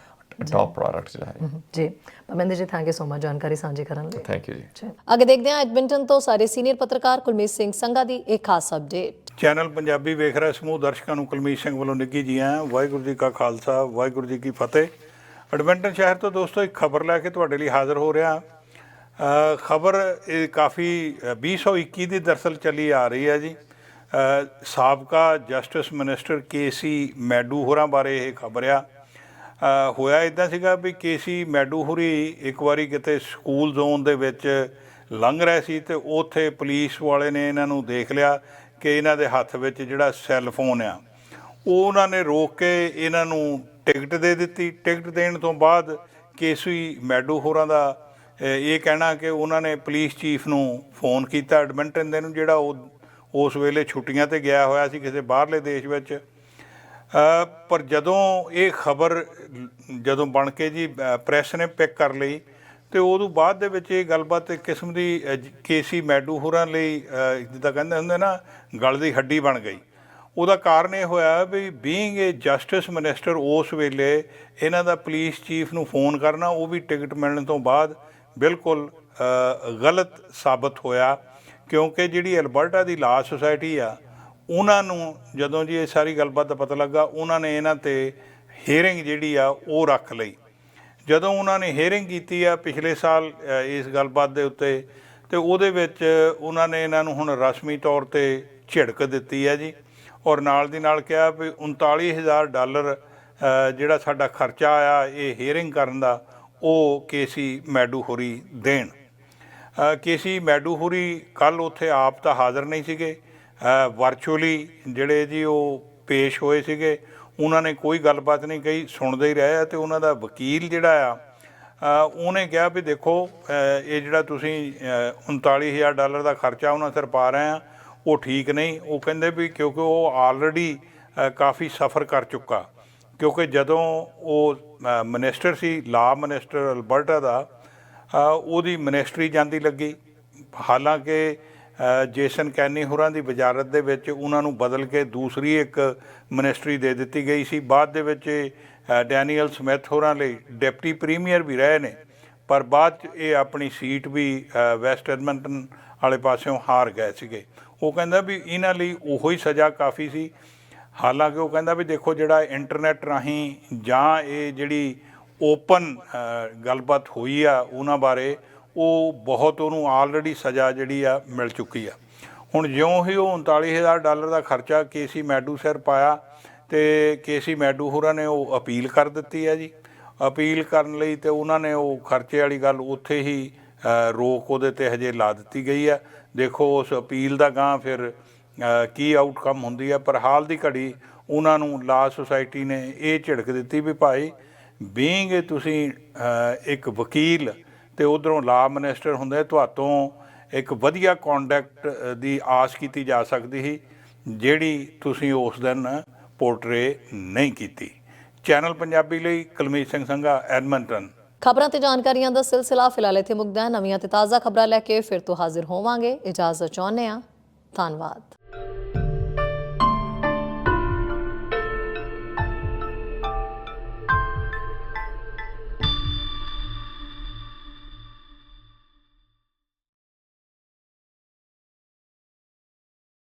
top products ਹੈ। ਜੀ। ਪਰਵਿੰਦਰ ਜੀ ਥੈਂਕ ਯੂ ਸੋ ਮਚ ਜਾਣਕਾਰੀ ਸਾਂਝੀ ਕਰਨ ਲਈ। ਥੈਂਕ ਯੂ ਜੀ। ਅੱਗੇ ਦੇਖਦੇ ਹਾਂ ਐਡਮਿੰਟਨ ਤੋਂ ਸਾਡੇ ਸੀਨੀਅਰ ਪੱਤਰਕਾਰ ਕੁਲਮੀਤ ਸਿੰਘ ਸੰਘਾ ਦੀ ਇੱਕ ਖਾਸ ਅਪਡੇਟ ਚੈਨਲ ਪੰਜਾਬੀ ਵੇਖ ਰਿਹਾ ਸਮੂਹ ਦਰਸ਼ਕਾਂ ਨੂੰ ਕੁਲਮੀਤ ਸਿੰਘ ਵੱਲੋਂ ਨਿੱਘੀ ਜੀ ਆਇਆਂ ਵਾਹਿਗੁਰੂ ਜੀ ਕਾ ਖਾਲਸਾ ਵਾਹਿਗੁਰੂ ਜੀ ਕੀ ਫਤਿਹ। ਐਡਮਿੰਟਨ ਸ਼ਹਿਰ ਤੋਂ ਦੋਸਤੋ ਇੱਕ ਖਬਰ ਲੈ ਕੇ ਤੁਹਾਡੇ ਲਈ ਹਾਜ਼ਰ ਹੋ ਰਿਹਾ। ਖਬਰ ਇਹ ਕਾਫੀ ਅ, 2021 ਦੀ ਦਰਸਲ ਚੱਲੀ ਆ ਰਹੀ ਹੈ ਜੀ। ਸਾਬਕਾ ਜਸਟਿਸ ਮਿਨਿਸਟਰ ਕੇਸੀ ਮੈਡੂ ਹੋਰਾਂ ਬਾਰੇ ਇਹ ਖਬਰ ਆ। ਹੋਇਆ ਇਦਾਂ ਸੀਗਾ ਵੀ ਕੇਸੀ ਮੈਡੂ ਹੋਰੀ ਇੱਕ ਵਾਰੀ ਕਿਤੇ ਸਕੂਲ ਜ਼ੋਨ ਦੇ ਵਿੱਚ ਲੰਘ ਰਹੇ ਸੀ ਤੇ ਉੱਥੇ ਪੁਲਿਸ ਵਾਲੇ ਨੇ ਇਹਨਾਂ ਨੂੰ ਦੇਖ ਲਿਆ ਕਿ ਇਹਨਾਂ ਦੇ ਹੱਥ ਵਿੱਚ ਜਿਹੜਾ ਸੈੱਲ ਫੋਨ ਆ ਉਹ ਉਹਨਾਂ ਨੇ ਰੋਕ ਕੇ ਇਹਨਾਂ ਨੂੰ ਟਿਕਟ ਦੇ ਦਿੱਤੀ। ਟਿਕਟ ਦੇਣ ਤੋਂ ਬਾਅਦ ਕੇਸੀ ਮੈਡੂ ਹੋਰਾਂ ਦਾ ਇਹ ਕਹਿਣਾ ਕਿ ਉਹਨਾਂ ਨੇ ਪੁਲਿਸ ਚੀਫ ਨੂੰ ਫੋਨ ਕੀਤਾ, ਐਡਮਿੰਟਨ ਦੇ ਨੂੰ, ਜਿਹੜਾ ਉਹ ਉਸ ਵੇਲੇ ਛੁੱਟੀਆਂ ਤੇ ਗਿਆ ਹੋਇਆ ਸੀ ਕਿਸੇ ਬਾਹਰਲੇ ਦੇਸ਼ ਵਿੱਚ। ਪਰ ਜਦੋਂ ਇਹ ਖਬਰ ਜਦੋਂ ਬਣ ਕੇ ਜੀ ਪ੍ਰੈਸ ਨੇ ਪਿਕ ਕਰ ਲਈ ਤੇ ਉਦੋਂ ਬਾਅਦ ਦੇ ਵਿੱਚ ਇਹ ਗੱਲਬਾਤ ਇੱਕ ਕਿਸਮ ਦੀ ਕੇਸੀ ਮੈਡੂ ਹੋਰਾਂ ਲਈ ਜਿੱਦਾਂ ਕਹਿੰਦੇ ਹੁੰਦੇ ਨਾ, ਗਲ ਦੀ ਹੱਡੀ ਬਣ ਗਈ। ਉਹਦਾ ਕਾਰਨ ਇਹ ਹੋਇਆ we being a justice minister ਉਸ ਵੇਲੇ ਇਹਨਾਂ ਦਾ ਪੁਲਿਸ ਚੀਫ ਨੂੰ ਫੋਨ ਕਰਨਾ, ਉਹ ਵੀ ਟਿਕਟ ਮਿਲਣ ਤੋਂ ਬਾਅਦ ਬਿਲਕੁਲ ਗਲਤ ਸਾਬਤ ਹੋਇਆ, ਕਿਉਂਕਿ ਜਿਹੜੀ ਅਲਬਰਟਾ ਦੀ ਲਾ ਸੁਸਾਇਟੀ ਆ, ਉਹਨਾਂ ਨੂੰ ਜਦੋਂ ਜੀ ਇਹ ਸਾਰੀ ਗੱਲਬਾਤ ਦਾ ਪਤਾ ਲੱਗਾ, ਉਹਨਾਂ ਨੇ ਇਹਨਾਂ ਤੇ ਹੀਅਰਿੰਗ ਜਿਹੜੀ ਆ, ਉਹ ਰੱਖ ਲਈ। ਜਦੋਂ ਉਹਨਾਂ ਨੇ ਹੀਅਰਿੰਗ ਕੀਤੀ ਆ ਪਿਛਲੇ ਸਾਲ ਇਸ ਗੱਲਬਾਤ ਦੇ ਉੱਤੇ, ਤੇ ਉਹਦੇ ਵਿੱਚ ਉਹਨਾਂ ਨੇ ਇਹਨਾਂ ਨੂੰ ਹੁਣ ਰਸਮੀ ਤੌਰ ਤੇ ਝਿੜਕ ਦਿੱਤੀ ਹੈ ਜੀ, ਔਰ ਨਾਲ ਦੀ ਨਾਲ ਕਿਹਾ ਵੀ 39000 ਡਾਲਰ ਜਿਹੜਾ ਸਾਡਾ ਖਰਚਾ ਆਇਆ, ਇਹ ਹੀਅਰਿੰਗ ਕਰਨ ਦਾ ਉਹ ਕੇਸੀ ਮੈਡੂ ਹੋਰੀ ਦੇਣ। ਅ, ਕੇਸੀ ਮੈਡੂ ਹੋਰੀ ਕੱਲ ਉੱਥੇ ਆਪ ਤਾਂ ਹਾਜ਼ਰ ਨਹੀਂ ਸੀਗੇ। ਵਰਚੁਅਲੀ ਜਿਹੜੇ ਜੀ ਉਹ ਪੇਸ਼ ਹੋਏ ਸੀਗੇ ਉਹਨਾਂ ਨੇ ਕੋਈ ਗੱਲਬਾਤ ਨਹੀਂ ਕਹੀ ਸੁਣਦੇ ਹੀ ਰਹੇ ਆ ਤੇ ਉਹਨਾਂ ਦਾ ਵਕੀਲ ਜਿਹੜਾ ਆ ਉਹਨੇ ਕਿਹਾ ਵੀ ਦੇਖੋ ਇਹ ਜਿਹੜਾ ਤੁਸੀਂ ਅ, 39000 ਡਾਲਰ ਦਾ ਖਰਚਾ ਉਹਨਾਂ ਸਿਰ ਪਾ ਰਹੇ ਆ ਉਹ ਠੀਕ ਨਹੀਂ। ਉਹ ਕਹਿੰਦੇ ਵੀ ਕਿਉਂਕਿ ਉਹ ਆਲਰੇਡੀ ਕਾਫੀ ਸਫਰ ਕਰ ਚੁੱਕਾ। ਕਿਉਂਕਿ ਜਦੋਂ ਉਹ ਮਿਨਿਸਟਰ ਸੀ ਲਾ ਮਿਨਿਸਟਰ ਅਲਬਰਟਾ ਦਾ ਉਹਦੀ ਮਿਨਿਸਟਰੀ ਜਾਂਦੀ ਲੱਗੀ। ਹਾਲਾਂਕਿ ਜੇਸਨ ਕੈਨੀ ਹੋਰਾਂ ਦੀ ਵਜ਼ਾਰਤ ਦੇ ਵਿੱਚ ਉਹਨਾਂ ਨੂੰ ਬਦਲ ਕੇ ਦੂਸਰੀ ਇੱਕ ਮਿਨਿਸਟਰੀ ਦੇ ਦਿੱਤੀ ਗਈ ਸੀ। ਬਾਅਦ ਦੇ ਵਿੱਚ ਡੈਨੀਅਲ ਸਮਿਥ ਹੋਰਾਂ ਲਈ ਡਿਪਟੀ ਪ੍ਰੀਮੀਅਰ ਵੀ ਰਹੇ ਨੇ। ਪਰ ਬਾਅਦ 'ਚ ਇਹ ਆਪਣੀ ਸੀਟ ਵੀ ਵੈਸਟ ਐਡਮੰਟਨ ਵਾਲੇ ਪਾਸਿਓਂ ਹਾਰ ਗਏ ਸੀਗੇ। ਉਹ ਕਹਿੰਦਾ ਵੀ ਇਹਨਾਂ ਲਈ ਉਹੋ ਹੀ ਸਜ਼ਾ ਕਾਫੀ ਸੀ। ਹਾਲਾਂਕਿ ਉਹ ਕਹਿੰਦਾ ਵੀ ਦੇਖੋ ਜਿਹੜਾ ਇੰਟਰਨੈਟ ਰਾਹੀਂ ਜਾਂ ਇਹ ਜਿਹੜੀ ਓਪਨ ਗੱਲਬਾਤ ਹੋਈ ਆ ਉਹਨਾਂ ਬਾਰੇ, ਉਹ ਬਹੁਤ ਉਹਨੂੰ ਆਲਰੇਡੀ ਸਜ਼ਾ ਜਿਹੜੀ ਆ ਮਿਲ ਚੁੱਕੀ ਆ। ਹੁਣ ਜਿਉਂ ਹੀ ਉਹ 39000 ਡਾਲਰ ਦਾ ਖਰਚਾ ਕੇਸੀ ਮੈਡੂ ਸਿਰ ਪਾਇਆ ਤੇ ਕੇਸੀ ਮੈਡੂ ਹੋਰਾਂ ਨੇ ਉਹ ਅਪੀਲ ਕਰ ਦਿੱਤੀ ਹੈ ਜੀ। ਅਪੀਲ ਕਰਨ ਲਈ ਤੇ ਉਹਨਾਂ ਨੇ ਉਹ ਖਰਚੇ ਵਾਲੀ ਗੱਲ ਉੱਥੇ ਹੀ ਰੋਕ ਉਹਦੇ ਤੇ ਹਜੇ ਲਾ ਦਿੱਤੀ ਗਈ ਆ। ਦੇਖੋ ਉਸ ਅਪੀਲ ਦਾ ਗਾਂ ਫਿਰ ਕੀ ਆਊਟਕਮ ਹੁੰਦੀ ਹੈ ਪਰ ਹਾਲ ਦੀ ਘੜੀ ਉਹਨਾਂ ਨੂੰ ਲਾ ਸੁਸਾਇਟੀ ਨੇ ਇਹ ਝਿੜਕ ਦਿੱਤੀ ਵੀ ਭਾਈ ਬੀਇੰਗ ਤੁਸੀਂ ਇੱਕ ਵਕੀਲ ਤੇ ਉਧਰੋਂ ਲਾ ਮਿਨਿਸਟਰ ਹੁੰਦੇ, ਤੁਹਾਤੋਂ ਇੱਕ ਵਧੀਆ ਕੰਡਕਟ ਦੀ ਆਸ ਕੀਤੀ ਜਾ ਸਕਦੀ ਸੀ, ਜਿਹੜੀ ਤੁਸੀਂ ਉਸ ਦਿਨ ਪੋਰਟਰੇ ਨਹੀਂ ਕੀਤੀ। ਚੈਨਲ ਪੰਜਾਬੀ ਲਈ ਕੁਲਮੀਤ ਸਿੰਘ ਸੰਘਾ ਐਡਮੰਟਨ ਖਬਰਾਂ ਤੇ ਜਾਣਕਾਰੀਆਂ ਦਾ ਸਿਲਸਿਲਾ ਫਿਲਹਾਲ ਇੱਥੇ ਮੁੱਕਦਾ ਹੈ। ਨਵੀਆਂ ਤੇ ਤਾਜ਼ਾ ਖਬਰਾਂ ਲੈ ਕੇ ਫਿਰ ਤੋਂ ਹਾਜ਼ਰ ਹੋਵਾਂਗੇ। ਇਜਾਜ਼ਤ ਚਾਹੁੰਦੇ ਹਾਂ। ਧੰਨਵਾਦ।